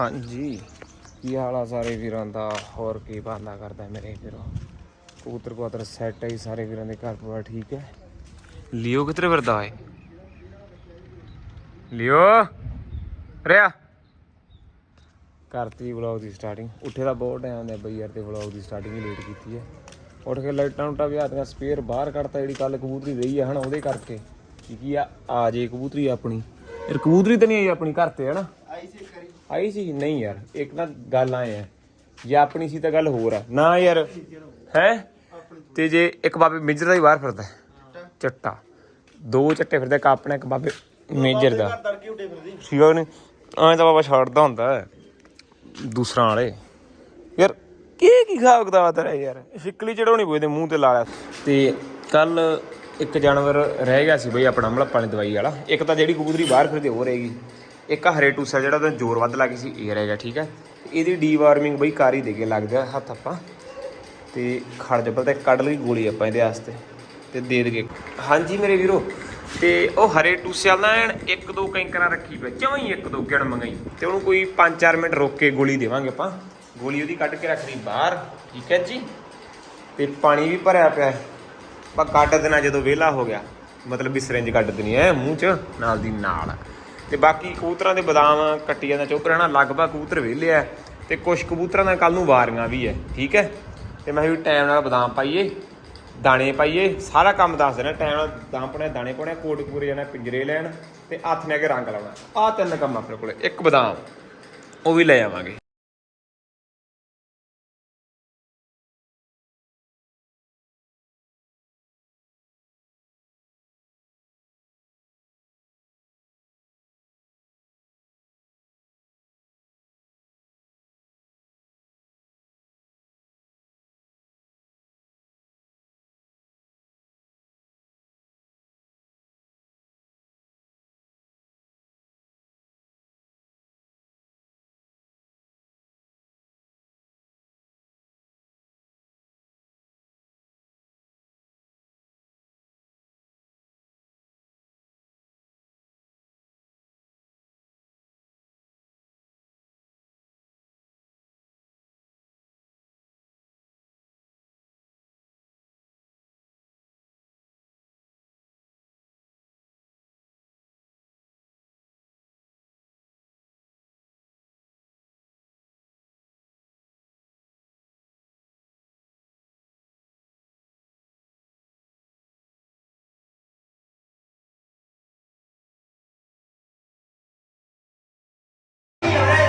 ਹਾਂਜੀ। ਕੀ ਹਾਲ ਆ ਸਾਰੇ ਵੀਰਾਂ ਦਾ? ਹੋਰ ਕੀ ਬੰਦਾ ਕਰਦਾ ਮੇਰੇ ਵੀਰੋ? ਕਬੂਤਰ ਕਬੂਤਰ ਸੈੱਟ ਹੈ ਜੀ ਸਾਰੇ ਵੀਰਾਂ ਦੇ ਘਰ ਪਰਿਵਾਰ ਠੀਕ ਹੈ? ਲਿਓ ਕਿੱਧਰ ਫਿਰਦਾ ਏ ਲਿਓ! ਰਿਆ! ਕਰਤੀ ਵਲੌਗ ਦੀ ਸਟਾਰਟਿੰਗ ਉੱਠੇ ਦਾ ਬਹੁਤ ਟਾਈਮ ਹੁੰਦਾ ਬਈ ਯਾਰ ਤੇ ਵਲੌਗ ਦੀ ਸਟਾਰਟਿੰਗ ਹੀ ਲੇਟ ਕੀਤੀ ਹੈ। ਉੱਠ ਕੇ ਲਾਈਟਾਂ ਉਟਾ ਵੀ ਆਦੀਆਂ ਸਪੇਅਰ ਬਾਹਰ ਕੱਢਤਾ ਜਿਹੜੀ ਕੱਲ ਕਬੂਤਰੀ ਰਹੀ ਆ ਹਨਾ ਉਹਦੇ ਕਰਕੇ। ਕੀ ਕੀ ਆ? ਆ ਜੇ ਕਬੂਤਰੀ ਆਪਣੀ। ਯਾਰ ਕਬੂਤਰੀ ਤਾਂ ਨਹੀਂ ਆਈ ਆਪਣੀ ਘਰ ਤੇ ਹਨਾ? ਆਈ ਸੀ ਆਈ ਸੀ, ਨਹੀਂ ਯਾਰ, ਇੱਕ ਨਾ ਗੱਲ ਆਏ ਆ। ਜੇ ਆਪਣੀ ਸੀ ਤਾਂ ਗੱਲ ਹੋਰ ਆ। ਨਾ ਯਾਰ, ਹੈ? ਤੇ ਜੇ ਇੱਕ ਬਾਬੇ ਮੇਜਰ ਦਾ ਹੀ ਬਾਹਰ ਫਿਰਦਾ ਚੱਟਾ। ਦੋ ਚੱਟੇ ਫਿਰਦੇ, ਇੱਕ ਆਪਣਾ, ਇੱਕ ਬਾਬੇ ਮੇਜਰ ਦਾ। ਠੀਕ ਆ ਨਹੀਂ? ਐਂ ਤਾਂ ਬਾਬਾ ਛੱਡਦਾ ਹੁੰਦਾ ਦੂਸਰਾ ਵਾਲੇ। ਯਾਰ ਕੀ ਕੀ ਖਾਬ ਕਿਤਾਬ ਤੇਰਾ ਯਾਰ? ਸ਼ਿਕਲੀ ਚੜਾਉਣੀ ਪਈ ਤੇ ਮੂੰਹ ਤੇ ਲਾ ਲਿਆ। ਤੇ ਕੱਲ ਇੱਕ ਜਾਨਵਰ ਰਹਿ ਗਿਆ ਸੀ ਬਈ, ਆਪਣਾ ਮਲੱਪਾ ਵਾਲੀ ਦਵਾਈ ਵਾਲਾ। ਇੱਕ ਤਾਂ ਜਿਹੜੀ ਕਬੂਤਰੀ ਬਾਹਰ ਫਿਰਦੀ ਉਹ ਰਹੇਗੀ ਇੱਕ ਆਹ ਹਰੇ ਟੂਸਾ ਜਿਹੜਾ ਉਹਦਾ ਜ਼ੋਰ ਵੱਧ ਲੱਗੀ ਸੀ, ਇਹ ਰਹਿ ਗਿਆ, ਠੀਕ ਹੈ। ਇਹਦੀ ਡੀਵਾਰਮਿੰਗ ਬਈ ਕਰ ਹੀ ਦੇ ਕੇ ਲੱਗ ਗਿਆ ਹੱਥ ਆਪਾਂ। ਤੇ ਖੜ ਜਬਲ ਤੇ ਕੱਢ ਲਈ ਗੋਲੀ ਆਪਾਂ ਇਹਦੇ ਵਾਸਤੇ ਤੇ ਦੇ ਦੇਗੇ ਹਾਂਜੀ ਮੇਰੇ ਵੀਰੋ, ਤੇ ਉਹ ਹਰੇ ਟੂਸੇ ਵਾਲਾ ਐਨ ਇੱਕ ਦੋ ਕੈਂਕਰਾਂ ਰੱਖੀ ਪਈ ਜਮਾਂ ਹੀ ਇੱਕ ਦੋ ਗਿਣ ਮੰਗਾਈ? ਤੇ ਉਹਨੂੰ ਕੋਈ 5-4 ਮਿੰਟ ਰੋਕ ਕੇ ਗੋਲੀ ਦੇਵਾਂਗੇ ਆਪਾਂ। ਗੋਲੀ ਉਹਦੀ ਕੱਢ ਕੇ ਰੱਖ ਲਈ ਬਾਹਰ, ਠੀਕ ਹੈ ਜੀ। ਤੇ ਪਾਣੀ ਵੀ ਭਰਿਆ ਪਿਆ ਹੈ। ਆਪਾਂ ਕੱਢ ਦੇਣਾ ਜਦੋਂ ਵਿਹਲਾ ਹੋ ਗਿਆ। ਮਤਲਬ ਵੀ ਸਿਰਿੰਜ ਕੱਢ ਦੇਣੀ ਹੈ ਮੂੰਹ 'ਚ, ਨਾਲ ਦੀ ਨਾਲ। ਤੇ ਬਾਕੀ ਕਬੂਤਰਾਂ ਦੇ ਬਦਾਮ ਕੱਟੀਆਂ ਦਾ ਚੁੱਕ ਰਹਿਣਾ ਲਗਭਗ ਕਬੂਤਰ ਵਿਹਲੇ ਆ ਤੇ ਕੁਝ ਕਬੂਤਰਾਂ ਦਾ ਕੱਲ ਨੂੰ ਵਾਰੀਆਂ ਵੀ ਹੈ ਠੀਕ ਹੈ? ਤੇ ਮੈਂ ਵੀ ਟਾਈਮ ਨਾਲ ਬਦਾਮ ਪਾਈਏ, ਦਾਣੇ ਪਾਈਏ, ਸਾਰਾ ਕੰਮ ਦੱਸ ਦੇਣਾ ਟਾਈਮ ਨਾਲ ਬਦਾਮ ਪਾਉਣੇ, ਦਾਣੇ ਪਾਉਣੇ, ਕੋਟ ਪੂਰੇ ਜਾਣਾ, ਪਿੰਜਰੇ ਲੈਣ ਤੇ ਹੱਥ ਨੇ ਕੇ ਰੰਗ ਲਾਉਣਾ। ਆਹ ਤਿੰਨ ਕੰਮ ਆਪਣੇ ਕੋਲੇ, ਇੱਕ ਬਦਾਮ, ਉਹ ਵੀ ਲੈ ਆਵਾਂਗੇ।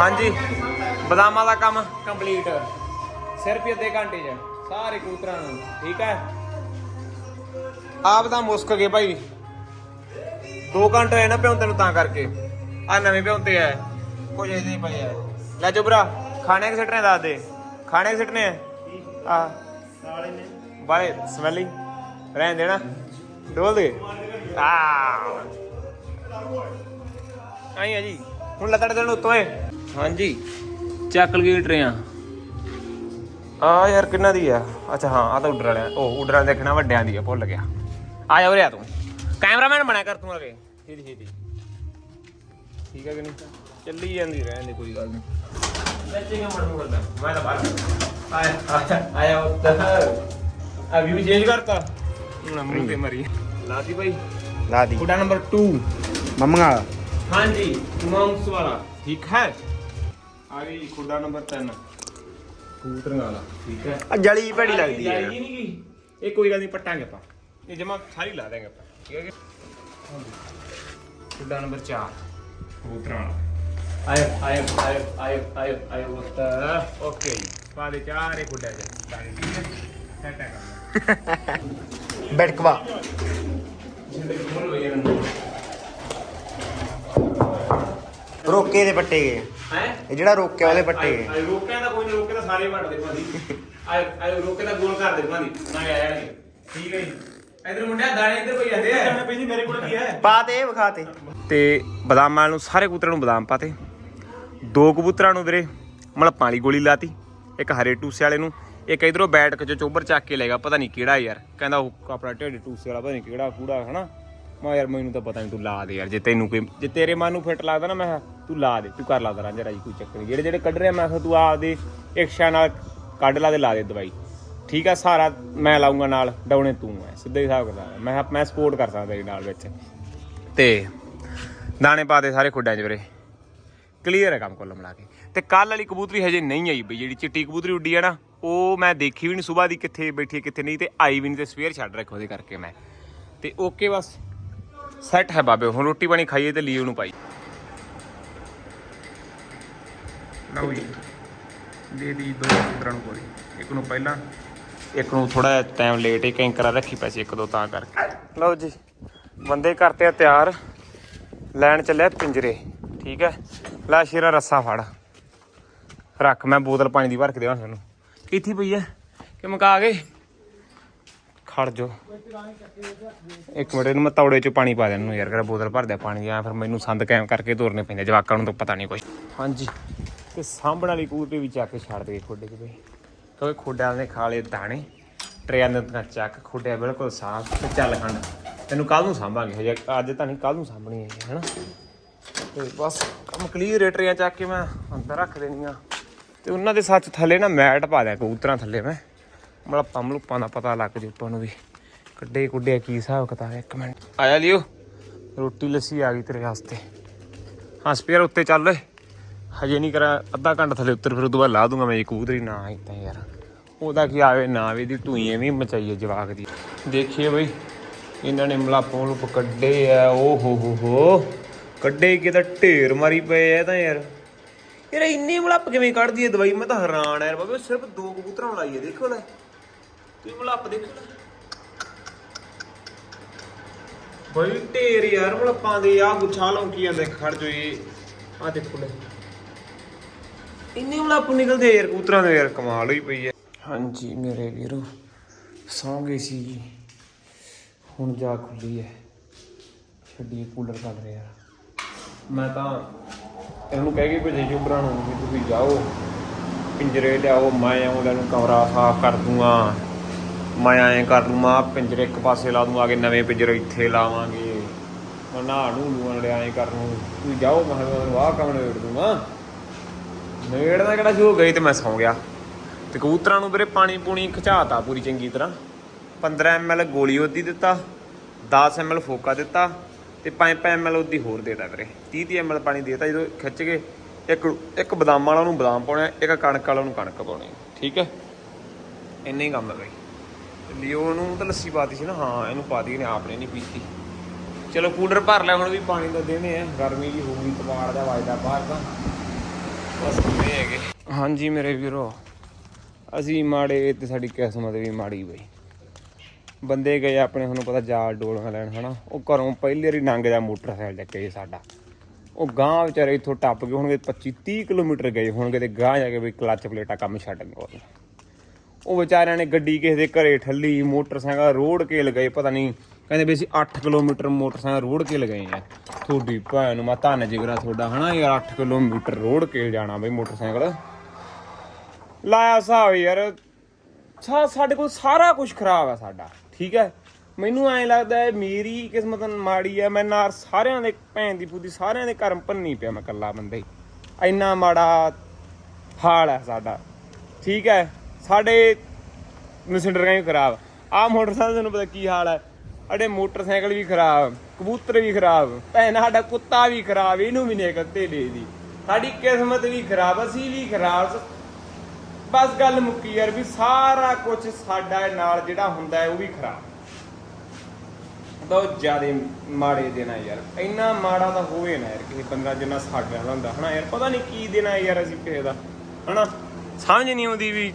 ਹਾਂਜੀ। ਬਦਾਮਾਂ ਦਾ ਕੰਮ। ਕੰਪਲੀਟ। ਸਿਰਫ ਅੱਧੇ ਘੰਟੇ 'ਚ। ਸਾਰੇ ਕੂਤਰਾਂ ਨੂੰ। ਠੀਕ ਹੈ? ਆਪ ਤਾਂ ਮੁਸਕ ਗਏ ਭਾਈ। 2 ਘੰਟੇ ਹੋਏ ਨਾ ਪਿਉਂਤੇ ਨੂੰ ਤਾਂ ਕਰਕੇ। ਆ ਨਵੇਂ ਪਿਉਂਤੇ ਆ। ਕੁਝ ਇਹਦੇ ਪਏ ਆ। ਲੈ ਚੁਬਰਾ ਖਾਣੇ ਕਿ ਸਿੱਟਨੇ ਦੱਸ ਦੇ? ਖਾਣੇ ਕਿ ਸਿੱਟਨੇ ਆ? ਆ ਨਾਲੇ ਨੇ ਬਾਲੇ ਸਮੈਲੀ। ਰਹਿਣ ਦੇਣਾ ਡੋਲ ਦੇ। ਆ ਆਈ ਆ ਜੀ। ਹੁਣ ਲੱਤੜ ਦੇਣ ਉੱਤੋਂ ਏ। ਹਾਂਜੀ। ਚੱਕ ਲਗੀ ਟਰੇਆਂ ਆ। ਯਾਰ ਕਿੰਨਾ ਦੀ ਆ? ਅੱਛਾ ਹਾਂ ਆ ਤਾਂ ਉਡਰ ਵਾਲਿਆਂ ਉਹ ਉਡਰ ਵਾਲਿਆਂ ਦੇਖਣਾ ਵੱਡਿਆਂ ਦੀ ਆ ਭੁੱਲ ਗਿਆ। ਆ ਜਾ ਉਰੇ ਆ ਤੂੰ। ਕੈਮਰਾਮੈਨ ਬਣਿਆ ਕਰ ਤੂੰ ਅਗੇ। ਛੇਤੀ ਛੇਤੀ। ਠੀਕ ਹੈ ਕਿ ਨਹੀਂ? ਚੱਲੀ ਜਾਂਦੀ ਰਹਿਣ ਦੀ ਕੋਈ ਗੱਲ ਨਹੀਂ। ਬੱਚੇ ਮੜ ਨੂੰ ਕਰਦਾ। ਮੈਂ ਤਾਂ ਬਾਹਰ ਆਇਆ ਆਇਆ ਉੱਤਰ ਆ ਵੀ ਚੇਂਜ ਕਰਤਾ। ਹੁਣ ਮੂੰਹ ਤੇ ਮਰੀ। ਲਾਦੀ ਭਾਈ ਲਾਦੀ ਕੁੜਾ ਨੰਬਰ 2 ਮੰਮਾ ਹਾਂਜੀ ਮੰਗਸ ਵਾਲਾ। ਠੀਕ ਹੈ? ਆ ਗਈ ਖੁੱਡਾ ਨੰਬਰ 3 ਕਬੂਤਰਾਂ ਵਾਲਾ ਠੀਕ ਹੈ? ਆ ਜਲੀ ਭੈੜੀ ਲੱਗਦੀ ਹੈ ਜਾਏਗੀ ਨਹੀਂ ਗੀ ਇਹ ਕੋਈ ਗੱਲ ਨਹੀਂ ਪੱਟਾਂਗੇ ਆਪਾਂ। ਇਹ ਜਮਾ ਸਾਰੀ ਲਾ ਦੇਾਂਗੇ ਆਪਾਂ ਠੀਕ ਹੈ ਕਿ ਖੁੱਡਾ ਨੰਬਰ 4 ਕਬੂਤਰਾਂ ਵਾਲਾ ਆਇਓ ਆਇਓ ਆਇਓ ਆਇਓ ਆਇਓ ਆਇਓ ਉੱਤਰ ਓਕੇ ਜੀ ਪਾ ਦੇ ਚਾਰੇ ਖੁੱਡਾ ਚ ਦਾਣੇ ਠੀਕ ਹੈ? ਸੈਟ ਹੈ ਕੰਮ। ਬੜਕਵਾ। ਜ਼ਿੰਦਗੀ ਖੋਲ ਹੋਈ ਇਹਨਾਂ ਰੋਕੇ ਦੇ ਪੱਟੇ ਗਏ। ਹੈ? ਇਹ ਜਿਹੜਾ ਰੋਕਿਆ ਉਹਦੇ ਪੱਟੇ ਗਏ ਆਏ ਰੋਕਿਆ ਤਾਂ ਕੋਈ ਨਹੀਂ ਰੋਕੇ ਤਾਂ ਸਾਰੇ ਵੱਟਦੇ ਭਾਜੀ। ਆਏ ਆਏ ਰੋਕੇ ਤਾਂ ਗੋਲ ਕਰ ਦੇ ਭਾਜੀ ਨਾ ਆ ਜਾਣਗੇ ਠੀਕ ਹੈ ਜੀ। ਇਧਰ ਮੁੰਡਿਆ ਦਾਣੇ ਇੱਧਰ ਪਈ ਜਾਂਦੇ ਆ? ਮੈਂ ਪਈ ਮੇਰੇ ਕੋਲ ਕੀ ਹੈ? ਪਾ ਤੇ ਵਿਖਾ ਤੇ। ਤੇ ਬਦਾਮਾਂ ਨੂੰ ਸਾਰੇ ਕਬੂਤਰਾਂ ਨੂੰ ਬਦਾਮ ਪਾਤੇ ਦੋ ਕਬੂਤਰਾਂ ਨੂੰ ਵੀਰੇ ਮਲਪਾਂ ਵਾਲੀ ਗੋਲੀ ਲਾਤੀ। ਇੱਕ ਹਰੇ ਟੂਸੇ ਵਾਲੇ ਨੂੰ ਇੱਕ ਇਧਰੋਂ ਬੈਠ ਕੇ ਚੋਬਰ ਚੱਕ ਕੇ ਲੈ ਗਿਆ ਪਤਾ ਨਹੀਂ ਕਿਹੜਾ ਯਾਰ। ਕਹਿੰਦਾ ਉਹ ਆਪਣਾ ਢੇਡ ਟੂਸੇ ਵਾਲਾ ਪਤਾ ਨਹੀਂ ਕਿਹੜਾ ਕੂੜਾ ਹਨਾ। ਮੈਂ ਯਾਰ ਮੈਨੂੰ ਤਾਂ ਪਤਾ ਨਹੀਂ ਤੂੰ ਲਾ ਦੇ ਯਾਰ ਜੇ ਤੈਨੂੰ ਕੋਈ ਜੇ ਤੇਰੇ ਮਨ ਨੂੰ ਫਿੱਟ ਲੱਗਦਾ ਨਾ ਮੈਂ ਕਿਹਾ ਤੂੰ ਲਾ ਦੇ ਤੂੰ ਕਰ ਲਾ ਦਾ ਰਾਂਝਾ ਰਾਜੀ ਕੋਈ ਚੱਕਰ ਨਹੀਂ। ਜਿਹੜੇ ਜਿਹੜੇ ਕੱਢ ਰਿਹਾ ਮੈਂ ਕਿਹਾ ਤੂੰ ਆਪਦੇ ਇੱਛਾ ਨਾਲ ਕੱਢ ਲਾ ਦੇ ਲਾ ਦੇ ਦਵਾਈ। ਠੀਕ ਆ ਸਾਰਾ ਮੈਂ ਲਾਉਂਗਾ ਨਾਲ ਡਾਉਣੇ ਤੂੰ ਐ ਸਿੱਧਾ ਹੀ ਹਿਸਾਬ ਕਰਦਾ ਮੈਂ ਕਿਹਾ ਮੈਂ ਸਪੋਰਟ ਕਰ ਸਕਦਾ ਇਹ ਨਾਲ ਵਿੱਚ। ਤੇ ਦਾਣੇ ਪਾ ਦੇ ਸਾਰੇ ਖੁੱਡਾਂ 'ਚ ਵੀਰੇ। ਕਲੀਅਰ ਹੈ ਕੰਮ ਕੋਲ ਮਿਲਾ ਕੇ। ਤੇ ਕੱਲ ਵਾਲੀ ਕਬੂਤਰੀ ਹਜੇ ਨਹੀਂ ਆਈ ਬਈ ਜਿਹੜੀ ਚਿੱਟੀ ਕਬੂਤਰੀ ਉੱਡੀ ਹੈ ਨਾ ਉਹ ਮੈਂ ਦੇਖੀ ਵੀ ਨਹੀਂ ਸਵੇਰ ਦੀ ਕਿੱਥੇ ਬੈਠੀ ਹੈ, ਕਿੱਥੇ ਨਹੀਂ ਤੇ ਆਈ ਵੀ ਨਹੀਂ ਤੇ ਸਵੇਰ ਛੱਡ ਰੱਖੋ ਉਹਦੇ ਕਰਕੇ ਮੈਂ। ਤੇ ਓਕੇ ਬਸ। ਸੈੱਟ ਹੈ ਬਾਬੇ ਹੁਣ ਰੋਟੀ ਪਾਣੀ ਖਾਈਏ ਤੇ ਲੀਵ ਨੂੰ ਪਾਈ। ਲਓ ਜੀ। ਦੇ ਦੀ ਦੋ ਕਬੂਤਰਾਂ ਨੂੰ ਗੋਲੀ। ਇੱਕ ਨੂੰ ਪਹਿਲਾਂ। ਇੱਕ ਨੂੰ ਥੋੜਾ ਜਿਹਾ ਟਾਈਮ ਲੇਟ ਹੀ ਕੈਂਕਰਾ ਰੱਖੀ ਪਈ ਸੀ ਇੱਕ ਦੋ ਤਾਂ ਕਰਕੇ। ਲਓ ਜੀ ਬੰਦੇ ਕਰਤੇ ਆ ਤਿਆਰ। ਲੈਣ ਚੱਲਿਆ ਪਿੰਜਰੇ। ਠੀਕ ਹੈ? ਲੈ ਸ਼ੇਰਾ ਰੱਸਾ ਫੜ। ਰੱਖ ਮੈਂ ਬੋਤਲ ਪਾਣੀ ਦੀ ਭਰ ਕੇ ਦੇਵਾਂ ਤੁਹਾਨੂੰ। ਕਿੱਥੇ ਪਈ ਹੈ? ਕਿ ਮਕਾ ਗਏ ਖੜ ਜੋ ਇੱਕ ਮਿੰਟ ਇਹਨੂੰ ਮੈਂ ਤੌੜੇ 'ਚ ਪਾਣੀ ਪਾ ਦੇਣ ਨੂੰ ਯਾਰ ਕਰ ਬੋਤਲ ਭਰ ਦੇ ਪਾਣੀ ਦੀ। ਐਂ ਫਿਰ ਮੈਨੂੰ ਸੰਦ ਕੈਮ ਕਰਕੇ ਤੋਰਨੇ ਪੈਂਦੇ। ਜਵਾਕਾਂ ਨੂੰ ਤਾਂ ਪਤਾ ਨਹੀਂ ਕੁਛ। ਹਾਂਜੀ। ਤੇ ਸਾਂਭਣ ਵਾਲੀ ਕੂਤੇ ਵੀ ਚੱਕ ਕੇ ਛੱਡ ਦੇ ਖੋਡੇ 'ਚ ਬਈ। ਕਿਉਂਕਿ ਖੋਡਿਆਂ ਨੇ ਖਾ ਲਏ ਦਾਣੇ, ਟਰੇਆਂ ਦੇ ਤਾਂ ਚੱਕ, ਖੋਡਿਆ ਬਿਲਕੁਲ ਸਾਫ਼ ਤੇ ਚੱਲ ਖੰਡ। ਤੈਨੂੰ ਕੱਲ ਨੂੰ ਸਾਂਭਾਂਗੇ, ਹਜੇ ਅੱਜ ਤਾਂ ਨਹੀਂ ਕੱਲ ਨੂੰ ਸਾਂਭਣੀ ਹੈ ਹੈਨਾ? ਤੇ ਬਸ ਕੰਮ ਕਲੀਅਰ ਹੈ ਟਰੇਆਂ ਚੱਕ ਕੇ ਮੈਂ ਅੰਦਰ ਰੱਖ ਦੇਣੀਆਂ। ਤੇ ਉਹਨਾਂ ਦੇ ਸੱਚ ਥੱਲੇ ਨਾ ਮੈਟ ਪਾ ਦਿਆ ਕਬੂਤਰਾਂ ਥੱਲੇ ਮੈਂ। ਮਤਲਬ ਪੰਮਲੂਪਾਂ ਦਾ ਪਤਾ ਲੱਗ ਜੂ ਆਪਾਂ ਨੂੰ ਵੀ ਕੱਡੇ ਕੁੱਡੇ ਕੀ ਹਿਸਾਬ ਕਿਤਾਬ ਇੱਕ ਮਿੰਟ। ਆਇਆ ਲਿਓ, ਰੋਟੀ ਲੱਸੀ ਆ ਗਈ ਤੇਰੇ ਵਾਸਤੇ। ਹਾਂ ਸਪੇਅਰ ਉੱਤੇ ਚੱਲ ਓਏ। ਹਜੇ ਨਹੀਂ ਕਰਾ ਅੱਧਾ ਘੰਟਾ ਥੱਲੇ ਉੱਤਰ, ਫਿਰ ਉਦੋਂ ਬਾਅਦ ਲਾ ਦੂੰਗਾ ਮੈਂ ਇਹ ਕਬੂਤਰੀ ਨਾ ਆਈ ਯਾਰ, ਉਹਦਾ ਕੀ ਆਵੇ, ਨਾ ਆਵੇ ਦੀ ਢੂਈ ਐਵੇਂ ਮਚਾਈਏ ਜਵਾਕ ਦੀ। ਦੇਖੀਏ ਬਈ, ਇਹਨਾਂ ਨੇ ਮਲਾਪੋਂ ਨੂੰ ਕੱਢੇ ਆ ਓ ਹੋ ਹੋ ਹੋ। ਕੱਢੇ ਕਿਤੇ ਢੇਰ ਮਾਰੀ ਪਏ ਆ ਤਾਂ ਯਾਰ। ਯਾਰ ਇੰਨੀ ਮਲੱਪ ਕਿਵੇਂ ਕੱਢਦੀ ਹੈ ਦਵਾਈ? ਮੈਂ ਤਾਂ ਹੈਰਾਨ ਆ ਯਾਰ ਬਾਬੇ, ਸਿਰਫ ਦੋ ਕਬੂਤਰਾਂ ਨੂੰ ਲਾਈ ਹੈ ਦੇਖੋ ਲੈ ਤੁਸੀਂ ਮਲੱਪ, ਦੇਖੋ ਲੈ ਬਈ ਢੇਰ ਯਾਰ ਮਲੱਪਾਂ ਦੇ ਆ ਗੁੱਛਾ ਲੌਂਕੀ ਜਾਂਦੇ ਖੜ ਜੋ ਇਹ। ਆ ਦੇਖੋ ਲੈ। ਇੰਨੇ ਮਲੱਪ ਨਿਕਲਦੇ ਯਾਰ ਕਬੂਤਰਾਂ ਦੇ ਯਾਰ ਕਮਾਲ ਹੋਈ ਪਈ ਹੈ। ਹਾਂਜੀ ਮੇਰੇ ਵੀਰੋ ਸੌਂ ਗਏ ਸੀ ਜੀ। ਹੁਣ ਜਾ ਖੁੱਲੀ ਹੈ। ਛੱਡੀਏ ਕੂਲਰ ਚੱਲ ਰਿਹਾ। ਮੈਂ ਤਾਂ ਇਹਨਾਂ ਨੂੰ ਕਹਿ ਕੇ ਭੇਜੇ ਜੁਬਰਾਂ ਨੂੰ ਵੀ ਤੁਸੀਂ ਜਾਓ। ਪਿੰਜਰੇ ਲਿਆਓ ਮੈਂ ਆਉਂਦਾ ਨੂੰ ਕਮਰਾ ਸਾਫ਼ ਕਰ ਦੂੰਗਾ। ਮੈਂ ਐਂ ਕਰ ਲੂੰਗਾ ਪਿੰਜਰੇ ਇੱਕ ਪਾਸੇ ਲਾ ਦੂੰਗਾ ਕਿ ਨਵੇਂ ਪਿੰਜਰੇ ਇੱਥੇ ਲਾਵਾਂਗੇ। ਮੈਂ ਨਹਾ ਨੂੰ ਲੂਆਂ ਲੈ ਐਂ ਕਰ ਨੂੰ ਤੁਸੀਂ ਜਾਓ ਮੈਂ ਤੁਹਾਨੂੰ ਆਹ ਕੰਮ ਨਿਬੇੜ ਦੂੰਗਾ ਨਿਬੇੜਦਾ ਕਿਹੜਾ ਸੀ ਗਈ ਤੇ ਮੈਂ ਸੌਂ ਗਿਆ। ਤੇ ਕਬੂਤਰਾਂ ਨੂੰ ਵੀਰੇ ਪਾਣੀ ਪੂਣੀ ਖਿਚਾਤਾ ਪੂਰੀ ਚੰਗੀ ਤਰ੍ਹਾਂ। 15 ml ਗੋਲੀ ਉਹਦੀ ਦਿੱਤਾ 10 ml ਫੋਕਾ ਦਿੱਤਾ, ਤੇ 5 ml ਉਹਦੀ ਹੋਰ ਦੇਤਾ ਵੀਰੇ। 30 30 ml ਪਾਣੀ ਦੇਤਾ, ਜਦੋਂ ਖਿੱਚ ਕੇ ਇੱਕ ਇੱਕ ਬਦਾਮ ਵਾਲਾ ਨੂੰ ਬਦਾਮ ਪਾਉਣਾ, ਇੱਕ ਕਣਕ ਵਾਲਾ ਨੂੰ ਕਣਕ ਪਾਉਣੀ, ਠੀਕ ਹੈ? ਇੰਨਾ ਹੀ ਕੰਮ ਹੈ ਬਈ। ਲਿਓ ਨੂੰ ਤਾਂ ਲੱਸੀ ਪਾਤੀ ਸੀ ਨਾ, ਹਾਂ, ਇਹਨੂੰ ਪਾਤੀ ਨੇ ਆਪਨੇ ਨਹੀਂ ਪੀਤੀ। ਚਲੋ ਕੂਲਰ ਭਰ ਲਿਆ, ਹੁਣ ਵੀ ਪਾਣੀ ਦਾ ਦੇਣੇ ਆ, ਗਰਮੀ ਜੀ ਹੋਊਗੀ, ਤਵਾੜ ਦਾ ਵੱਜਦਾ ਬਾਹਰ ਤਾਂ। ਬਸ ਕਿਵੇਂ ਹੈਗੇ। ਹਾਂਜੀ ਮੇਰੇ ਵੀਰੋ, ਅਸੀਂ ਮਾੜੇ ਤੇ ਸਾਡੀ ਕਿਸਮਤ ਵੀ ਮਾੜੀ ਬਈ। ਬੰਦੇ ਗਏ ਆਪਣੇ, ਤੁਹਾਨੂੰ ਪਤਾ ਜਾਲ ਡੋਲਾਂ ਲੈਣ, ਹਨਾ? ਉਹ ਘਰੋਂ ਪਹਿਲੀ ਵਾਰੀ ਨੰਗ ਜਾ ਮੋਟਰਸਾਈਕਲ ਚੱਕੇ ਸਾਡਾ। ਉਹ ਗਾਂ ਵਿਚਾਰੇ ਇੱਥੋਂ ਟੱਪ ਗਏ ਹੋਣਗੇ 25 30 ਕਿਲੋਮੀਟਰ ਗਏ ਹੋਣਗੇ ਤੇ ਗਾਂ ਜਾ ਕੇ ਬਈ ਕਲੱਚ ਪਲੇਟਾਂ ਕੰਮ ਛੱਡ ਗਏ ਉਹ। ਵਿਚਾਰਿਆਂ ਨੇ ਗੱਡੀ ਕਿਸੇ ਦੇ ਘਰੇ ਠੱਲੀ, ਮੋਟਰਸਾਈਕਲ ਰੋਡ ਕੇ ਗਏ ਪਤਾ ਨਹੀਂ ਕਹਿੰਦੇ ਵੀ ਅਸੀਂ 8 ਕਿਲੋਮੀਟਰ ਮੋਟਰਸਾਈਕਲ ਰੋੜ ਕੇ ਲਗਾਏ ਆ। ਤੁਹਾਡੀ ਭੈਣ ਨੂੰ ਮੈਂ ਧੰਨ ਜਿਗਰਾ ਤੁਹਾਡਾ, ਹਨਾ ਯਾਰ 8 ਕਿਲੋਮੀਟਰ ਰੋੜ ਕੇ ਜਾਣਾ ਬਈ ਮੋਟਰਸਾਈਕਲ। ਲਾਇਆ ਹਿਸਾਬ ਯਾਰ, ਸਾ, ਸਾਡੇ ਕੋਲ ਸਾਰਾ ਕੁਝ ਖਰਾਬ ਆ ਸਾਡਾ, ਠੀਕ ਹੈ ਮੈਨੂੰ ਐਂ ਲੱਗਦਾ ਹੈ ਮੇਰੀ ਕਿਸਮਤ ਮਾੜੀ ਹੈ ਮੈਂ ਨਾਲ ਸਾਰਿਆਂ ਦੇ ਭੈਣ ਦੀ ਫੂਦੀ ਸਾਰਿਆਂ ਦੇ ਕਰਮ ਭੰਨੀ ਪਿਆ ਮੈਂ ਇਕੱਲਾ ਬੰਦਾ ਹੀ। ਇੰਨਾ ਮਾੜਾ ਹਾਲ ਹੈ ਸਾਡਾ, ਠੀਕ ਹੈ ਸਾਡੇ ਮਸਿੰਡਰਾਂ ਵੀ ਖਰਾਬ ਆ। ਮੋਟਰਸਾਈਕਲ, ਤੁਹਾਨੂੰ ਪਤਾ ਕੀ ਹਾਲ ਹੈ ਸਾਡੇ ਮੋਟਰਸਾਈਕਲ ਵੀ ਖਰਾਬ, ਕਬੂਤਰ ਵੀ ਖਰਾਬ, ਭੈਣ ਸਾਡਾ ਕੁੱਤਾ ਵੀ ਖਰਾਬ, ਇਹਨੂੰ ਵੀ ਨਹੀਂ ਕੱਤੇ ਦੇ ਦੀ। ਸਾਡੀ ਕਿਸਮਤ ਵੀ ਖਰਾਬ, ਅਸੀਂ ਵੀ ਖਰਾਬ। ਬਸ ਗੱਲ ਮੁੱਕੀ ਯਾਰ ਵੀ ਸਾਰਾ ਕੁਝ ਸਾਡਾ ਨਾਲ ਜਿਹੜਾ ਹੁੰਦਾ ਉਹ ਵੀ ਖਰਾਬ। ਬਹੁਤ ਜ਼ਿਆਦਾ ਮਾੜੇ ਦੇਣਾ ਯਾਰ। ਇੰਨਾ ਮਾੜਾ ਤਾਂ ਹੋਵੇ ਨਾ ਯਾਰ ਕਿਸੇ ਬੰਦਾ ਜਿੰਨਾ ਸਾਡੇ ਨਾਲ ਹੁੰਦਾ। ਹਨਾ ਯਾਰ, ਪਤਾ ਨਹੀਂ ਕੀ ਦੇਣਾ ਯਾਰ ਅਸੀਂ ਕਿਸੇ ਦਾ। ਹਨਾ? ਸਮਝ ਨਹੀਂ ਆਉਂਦੀ ਵੀ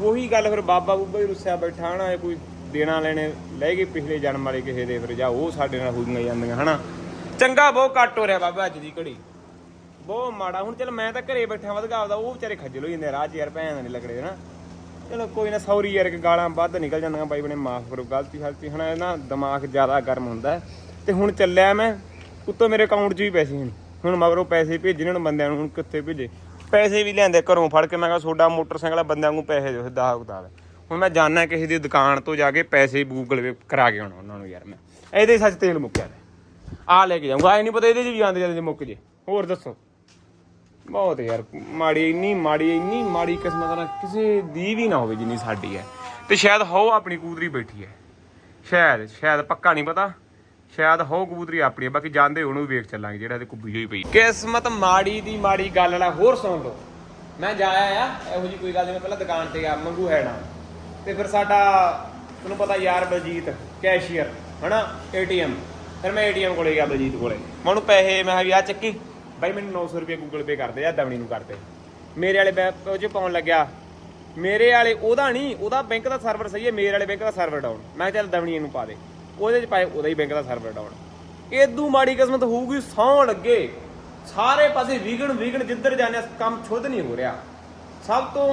ਉਹੀ ਗੱਲ ਫਿਰ ਬਾਬਾ ਬੁੱਬਾ ਹੀ ਰੁੱਸਿਆ ਬੈਠਾ, ਹਨਾ ਕੋਈ ਦੇਣਾ ਲੈਣੇ ਲੈ ਗਏ ਪਿਛਲੇ ਜਨਮ ਵਾਲੇ ਕਿਸੇ ਦੇ ਫਿਰ ਜਾ ਉਹ ਸਾਡੇ ਨਾਲ ਹੋਈਆਂ ਜਾਂਦੀਆਂ ਹਨਾ? ਚੰਗਾ ਬਹੁਤ ਘੱਟ ਹੋ ਰਿਹਾ ਬਾਬਾ ਅੱਜ ਦੀ ਘੜੀ। ਬਹੁਤ ਮਾੜਾ। ਹੁਣ ਚਲ ਮੈਂ ਤਾਂ ਘਰੇ ਬੈਠਾ ਵਧਗਾ ਆਪਦਾ ਉਹ ਵਿਚਾਰੇ ਖੱਜਲ ਹੋ ਜਾਂਦੇ ਰਾਹ 'ਚ ਯਾਰ ਭੈਣ ਨਹੀਂ ਲੱਗਦੇ ਨਾ ਚਲੋ ਕੋਈ ਨਾ ਸੌਰੀ ਯਾਰ ਕਿ ਗਾਲਾਂ ਵੱਧ ਨਿਕਲ ਜਾਂਦੀਆਂ ਬਾਈ ਬਣੇ ਮਾਫ ਕਰੋ ਗਲਤੀ ਹਲਤੀ ਹੁਣ ਇਹ ਨਾ ਦਿਮਾਗ ਜ਼ਿਆਦਾ ਗਰਮ ਹੁੰਦਾ। ਤੇ ਹੁਣ ਚੱਲਿਆ ਮੈਂ ਉੱਤੋਂ ਮੇਰੇ ਅਕਾਊਂਟ 'ਚ ਵੀ ਪੈਸੇ ਹਨ ਹੁਣ ਮਗਰੋਂ ਪੈਸੇ ਭੇਜਣੇ ਹੁਣ ਬੰਦਿਆਂ ਨੂੰ ਹੁਣ ਕਿੱਥੇ ਭੇਜੇ? ਪੈਸੇ ਵੀ ਲਿਆਂਦੇ ਘਰੋਂ ਫੜ ਕੇ ਮੈਂ ਕਿਹਾ ਤੁਹਾਡਾ ਮੋਟਰਸਾਈਕਲ ਆ, ਬੰਦਿਆਂ ਨੂੰ ਪੈਸੇ ਦਿਓ ਸਿੱਧਾ ਉਤਾਰ ਹੁਣ ਮੈਂ ਜਾਣਾ ਕਿਸੇ ਦੀ ਦੁਕਾਨ ਤੋਂ ਜਾ ਕੇ ਪੈਸੇ ਗੂਗਲ ਪੇ ਕਰਾ ਕੇ ਆਉਣਾ ਉਹਨਾਂ ਨੂੰ ਯਾਰ ਮੈਂ। ਇਹਦੇ ਸੱਚ ਤੇਲ ਮੁੱਕਿਆ ਨੇ ਆ ਲੈ ਕੇ ਜਾਊਂਗਾ। ਐ ਨਹੀਂ ਪਤਾ ਇਹਦੇ 'ਚ ਵੀ ਜਾਂਦੇ ਮੁੱਕ ਜੇ। ਹੋਰ ਦੱਸੋ। ਬਹੁਤ ਯਾਰ, ਮਾੜੀ ਇੰਨੀ ਮਾੜੀ ਇੰਨੀ ਮਾੜੀ ਕਿਸਮਤ ਨਾਲ ਕਿਸੇ ਦੀ ਵੀ ਨਾ ਹੋਵੇ ਜਿੰਨੀ ਸਾਡੀ ਹੈ। ਤੇ ਸ਼ਾਇਦ ਹੋ ਆਪਣੀ ਕੂਦਰੀ ਬੈਠੀ ਹੈ। ਸ਼ਾਇਦ ਸ਼ਾਇਦ ਪੱਕਾ ਨਹੀਂ ਪਤਾ। ਸ਼ਾਇਦ ਹੋ ਕਬੂਤਰੀ ਆਪਣੀ ਹੈ। ਬਾਕੀ ਜਾਂਦੇ ਉਹਨੂੰ ਵੀ ਵੇਖ ਚੱਲਾਂਗੇ ਜਿਹੜਾ ਤੇ ਕੁੱਬੀ ਹੋਈ ਪਈ ਕਿਸਮਤ ਮਾੜੀ ਦੀ ਮਾੜੀ ਗੱਲ ਵਾਲਾ ਹੋਰ ਸੁਣ ਲਓ। ਮੈਂ ਜਾਇਆ ਆ ਇਹੋ ਜੀ ਕੋਈ ਗੱਲ ਨਹੀਂ ਮੈਂ ਪਹਿਲਾਂ ਦੁਕਾਨ ਤੇ ਆ, ਮੰਗੂ ਹੈ ਨਾ। ਤੇ ਫਿਰ ਸਾਡਾ, ਤੁਹਾਨੂੰ ਪਤਾ ਯਾਰ ਬਲਜੀਤ ਕੈਸ਼ੀਅਰ ਹਨਾ, ਏਟੀਐਮ। ਫਿਰ ਮੈਂ ਏਟੀਐਮ ਕੋਲੇ ਗਿਆ ਬਲਜੀਤ ਕੋਲੇ। ਮੈਂ ਉਹਨੂੰ ਪੈਸੇ, ਮੈਂ ਕਿਹਾ ਵੀ ਆ ਚੱਕੀ। ਬਾਈ, ਮੈਨੂੰ 900 ਰੁਪਏ ਗੂਗਲ ਪੇ ਕਰ ਦੇ ਆ ਦਵਣੀ ਨੂੰ ਕਰ ਦੇ ਮੇਰੇ ਵਾਲੇ ਬੈਂਕ ਉਹ 'ਚ ਪਾਉਣ ਲੱਗਿਆ। ਮੇਰੇ ਵਾਲੇ, ਉਹਦਾ ਨਹੀਂ ਉਹਦਾ ਬੈਂਕ ਦਾ ਸਰਵਰ ਸਹੀ ਹੈ, ਮੇਰੇ ਵਾਲੇ ਬੈਂਕ ਦਾ ਸਰਵਰ ਡਾਊਨ ਮੈਂ ਕਿਹਾ ਚੱਲ ਦਵਣੀ ਨੂੰ ਪਾ ਦੇ। ਉਹਦੇ 'ਚ ਪਾਏ, ਉਹਦਾ ਹੀ ਬੈਂਕ ਦਾ ਸਰਵਰ ਡਾਊਨ ਏਦੂ ਮਾੜੀ ਕਿਸਮਤ ਹੋਊਗੀ ਸੌਂ ਲੱਗੇ। ਸਾਰੇ ਪਾਸੇ ਵਿਗਣ ਵਿਗਣ ਜਿੱਧਰ ਜਾਣਿਆ ਕੰਮ ਛੁੱਧ ਨਹੀਂ ਹੋ ਰਿਹਾ। ਸਭ ਤੋਂ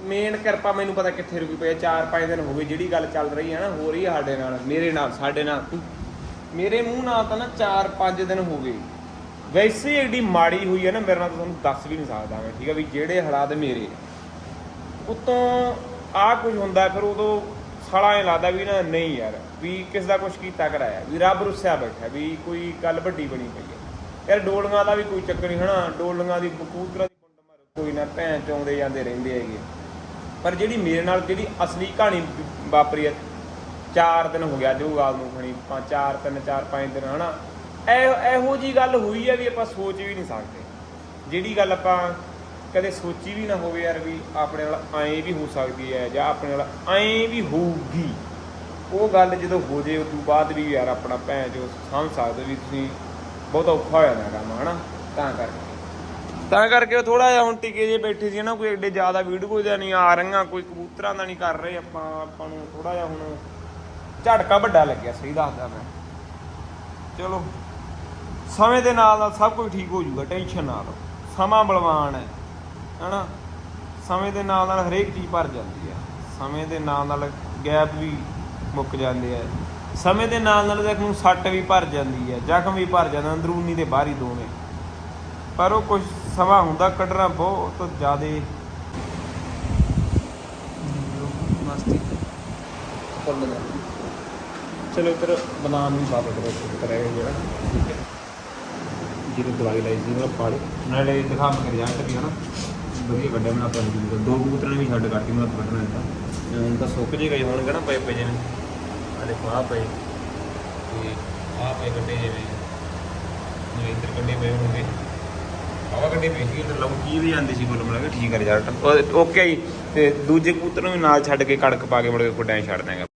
ਮੇਨ ਕਿਰਪਾ ਮੈਨੂੰ ਪਤਾ ਕਿੱਥੇ ਰੁਕੀ ਪਈ 4-5 ਦਿਨ ਹੋ ਗਏ ਜਿਹੜੀ ਗੱਲ ਚੱਲ ਰਹੀ ਹੈ ਨਾ ਹੋ ਰਹੀ ਹੈ ਸਾਡੇ ਨਾਲ, ਮੇਰੇ ਨਾਲ, ਸਾਡੇ ਨਾਲ। ਮੇਰੇ ਮੂੰਹ ਨਾਲ ਤਾਂ ਨਾ 4-5 ਦਿਨ ਹੋ ਗਏ। ਵੈਸੇ ਹੀ ਏਡੀ ਮਾੜੀ ਹੋਈ ਹੈ ਨਾ, ਮੇਰੇ ਨਾਲ ਤਾਂ ਤੁਹਾਨੂੰ ਦੱਸ ਵੀ ਨਹੀਂ ਸਕਦਾ ਮੈਂ, ਠੀਕ ਹੈ ਵੀ ਜਿਹੜੇ ਹਾਲਾਤ ਮੇਰੇ ਉਤੋਂ ਆ ਕੁਝ ਹੁੰਦਾ, ਫਿਰ ਉਦੋਂ ਸਾਲਾ ਐ ਲੱਗਦਾ ਵੀ ਨਾ, ਨਹੀਂ ਯਾਰ, ਵੀ ਕਿਸ ਦਾ ਕੁਝ ਕੀਤਾ ਕਰਾਇਆ, ਵੀ ਰੱਬ ਰੁੱਸਿਆ ਬੈਠਾ, ਵੀ ਕੋਈ ਗੱਲ ਵੱਡੀ ਬਣੀ ਪਈ ਹੈ ਯਾਰ ਡੋਲੀਆਂ ਦਾ ਵੀ ਕੋਈ ਚੱਕਰ ਨਹੀਂ ਹਨਾ, ਡੋਲੀਆਂ ਦੀ ਕਬੂਤਰਾਂ ਦੀ ਮੁੰਡ ਮਾਰ, ਕੋਈ ਨਾ, ਭੈਣ ਚੋਂਦੇ ਜਾਂਦੇ ਰਹਿੰਦੇ ਹੈਗੇ ਪਰ ਜਿਹੜੀ ਮੇਰੇ ਨਾਲ ਜਿਹੜੀ ਅਸਲੀ ਕਹਾਣੀ ਵਾਪਰੀ ਹੈ, ਚਾਰ ਦਿਨ ਹੋ ਗਿਆ ਜੋ ਗੱਲ ਨੂੰ ਖਣੀ ਪੰਜ ਚਾਰ, ਤਿੰਨ, ਚਾਰ, ਪੰਜ ਦਿਨ, ਹਨਾ? ਇਹ, ਇਹੋ ਜੀ ਗੱਲ ਹੋਈ ਹੈ ਵੀ ਆਪਾਂ ਸੋਚ ਵੀ ਨਹੀਂ ਸਕਦੇ। ਜਿਹੜੀ ਗੱਲ ਆਪਾਂ ਕਦੇ ਸੋਚੀ ਵੀ ਨਾ ਹੋਵੇ ਯਾਰ ਵੀ ਆਪਣੇ ਨਾਲ ਐਂ ਵੀ ਹੋ ਸਕਦੀ ਹੈ ਜਾਂ ਆਪਣੇ ਨਾਲ ਐਂ ਵੀ ਹੋਊਗੀ। ਉਹ ਗੱਲ ਜਦੋਂ ਹੋ ਜੇ, ਉਸ ਤੋਂ ਬਾਅਦ ਵੀ ਯਾਰ ਆਪਣਾ ਭੈਣ ਜੋ ਸਮਝ ਸਕਦੇ ਵੀ ਤੁਸੀਂ। ਬਹੁਤ ਔਖਾ ਹੋ ਜਾਂਦਾ ਕੰਮ, ਹਨਾ? ਤਾਂ ਕਰਕੇ। ਤਾਂ ਕਰਕੇ ਉਹ ਥੋੜਾ ਜਿਹਾ ਹੁਣ ਟਿਕੇ ਜੇ ਬੈਠੇ ਸੀ ਨਾ ਕੋਈ ਐਡੇ ਜ਼ਿਆਦਾ ਵੀਡੀਓ ਜਾਂ ਨਹੀਂ, ਆ ਰਹੀਆਂ, ਕੋਈ ਕਬੂਤਰਾਂ ਦਾ ਨਹੀਂ ਕਰ ਰਹੇ ਆਪਾਂ ਆਪਾਂ ਨੂੰ ਥੋੜਾ ਜਿਹਾ ਹੁਣ ਝਟਕਾ ਵੱਡਾ ਲੱਗਿਆ, ਸਹੀ ਦੱਸਦਾ ਮੈਂ। ਚਲੋ, ਸਮੇਂ ਦੇ ਨਾਲ ਨਾਲ ਸਭ ਕੁਝ ਠੀਕ ਹੋ ਜਾਊਗਾ, ਟੈਨਸ਼ਨ ਨਾ ਲਓ, ਸਮਾਂ ਬਲਵਾਨ ਹੈ, ਹਨਾ। ਸਮੇਂ ਦੇ ਨਾਲ ਨਾਲ ਹਰੇਕ ਚੀਜ਼ ਭਰ ਜਾਂਦੀ ਹੈ, ਸਮੇਂ ਦੇ ਨਾਲ ਨਾਲ ਗੈਪ ਵੀ ਮੁੱਕ ਜਾਂਦੇ ਆ। ਸਮੇਂ ਦੇ ਨਾਲ ਨਾਲ ਦੇਖ ਨੂੰ ਸੱਟ ਵੀ ਭਰ ਜਾਂਦੀ ਹੈ, ਜ਼ਖਮ ਵੀ ਭਰ ਜਾਂਦਾ ਅੰਦਰੂਨੀ ਤੇ ਬਾਹਰੀ ਦੋਵੇਂ। ਪਰ ਉਹ ਕੁਝ ਸਮਾਂ ਹੁੰਦਾ, ਕੱਢਣਾ ਬਹੁਤ ਜ਼ਿਆਦਾ। ਮਸਤੀ। ਫੁੱਲ ਦਾ ਚਲੋ ਇੱਧਰ ਬਨਾਮ ਨੂੰ ਪਾ ਕਰੋ ਇਹ ਜਿਹੜਾ। ਠੀਕ ਹੈ ਜਿਹਦੀ ਦਵਾਈ ਲਾਈ ਸੀ, ਮਤਲਬ ਪਾਲੇ ਨਾਲੇ ਦਿਖਾ ਮੈਂ ਜਾ ਕੇ ਹਨਾ ਵਧੀਆ ਵੱਡਾ ਬਣਾ ਪਾ ਲਈ ਦੋ ਕਬੂਤਰਾਂ ਨੇ ਵੀ ਛੱਡ ਕੱਟੀ ਮਤਲਬ ਕੱਢਣਾ ਦਿੱਤਾ। ਹੁਣ ਤਾਂ ਸੁੱਕ ਜੇ ਗਏ ਹੋਣਗੇ ਨਾ ਪਏ ਪਏ ਜਿਹਨੇ ਆ ਦੇਖੋ ਆ ਪਏ। ਤੇ ਆ ਪਏ ਕੱਢੇ ਜਿਵੇਂ। ਜਿਵੇਂ ਇੱਧਰ ਕੱਢੇ ਪਏ ਹੋਣਗੇ। ਆਵਾ ਕੱਢੇ ਪਏ ਸੀ ਇੱਧਰ ਲੰਕੀ ਵੀ ਜਾਂਦੀ ਸੀ ਕੋਲ ਮਿਲਾਂਗੇ ਠੀਕ ਹੈ ਰਿਜ਼ਲਟ ਓਕੇ ਜੀ। ਤੇ ਦੂਜੇ ਕਬੂਤਰ ਨੂੰ ਵੀ ਨਾਲ ਛੱਡ ਕੇ ਕੜਕ ਪਾ ਕੇ ਮੁੜ ਕੇ ਕੁੱਡਾਂ 'ਚ ਛੱਡ ਦਾਂਗੇ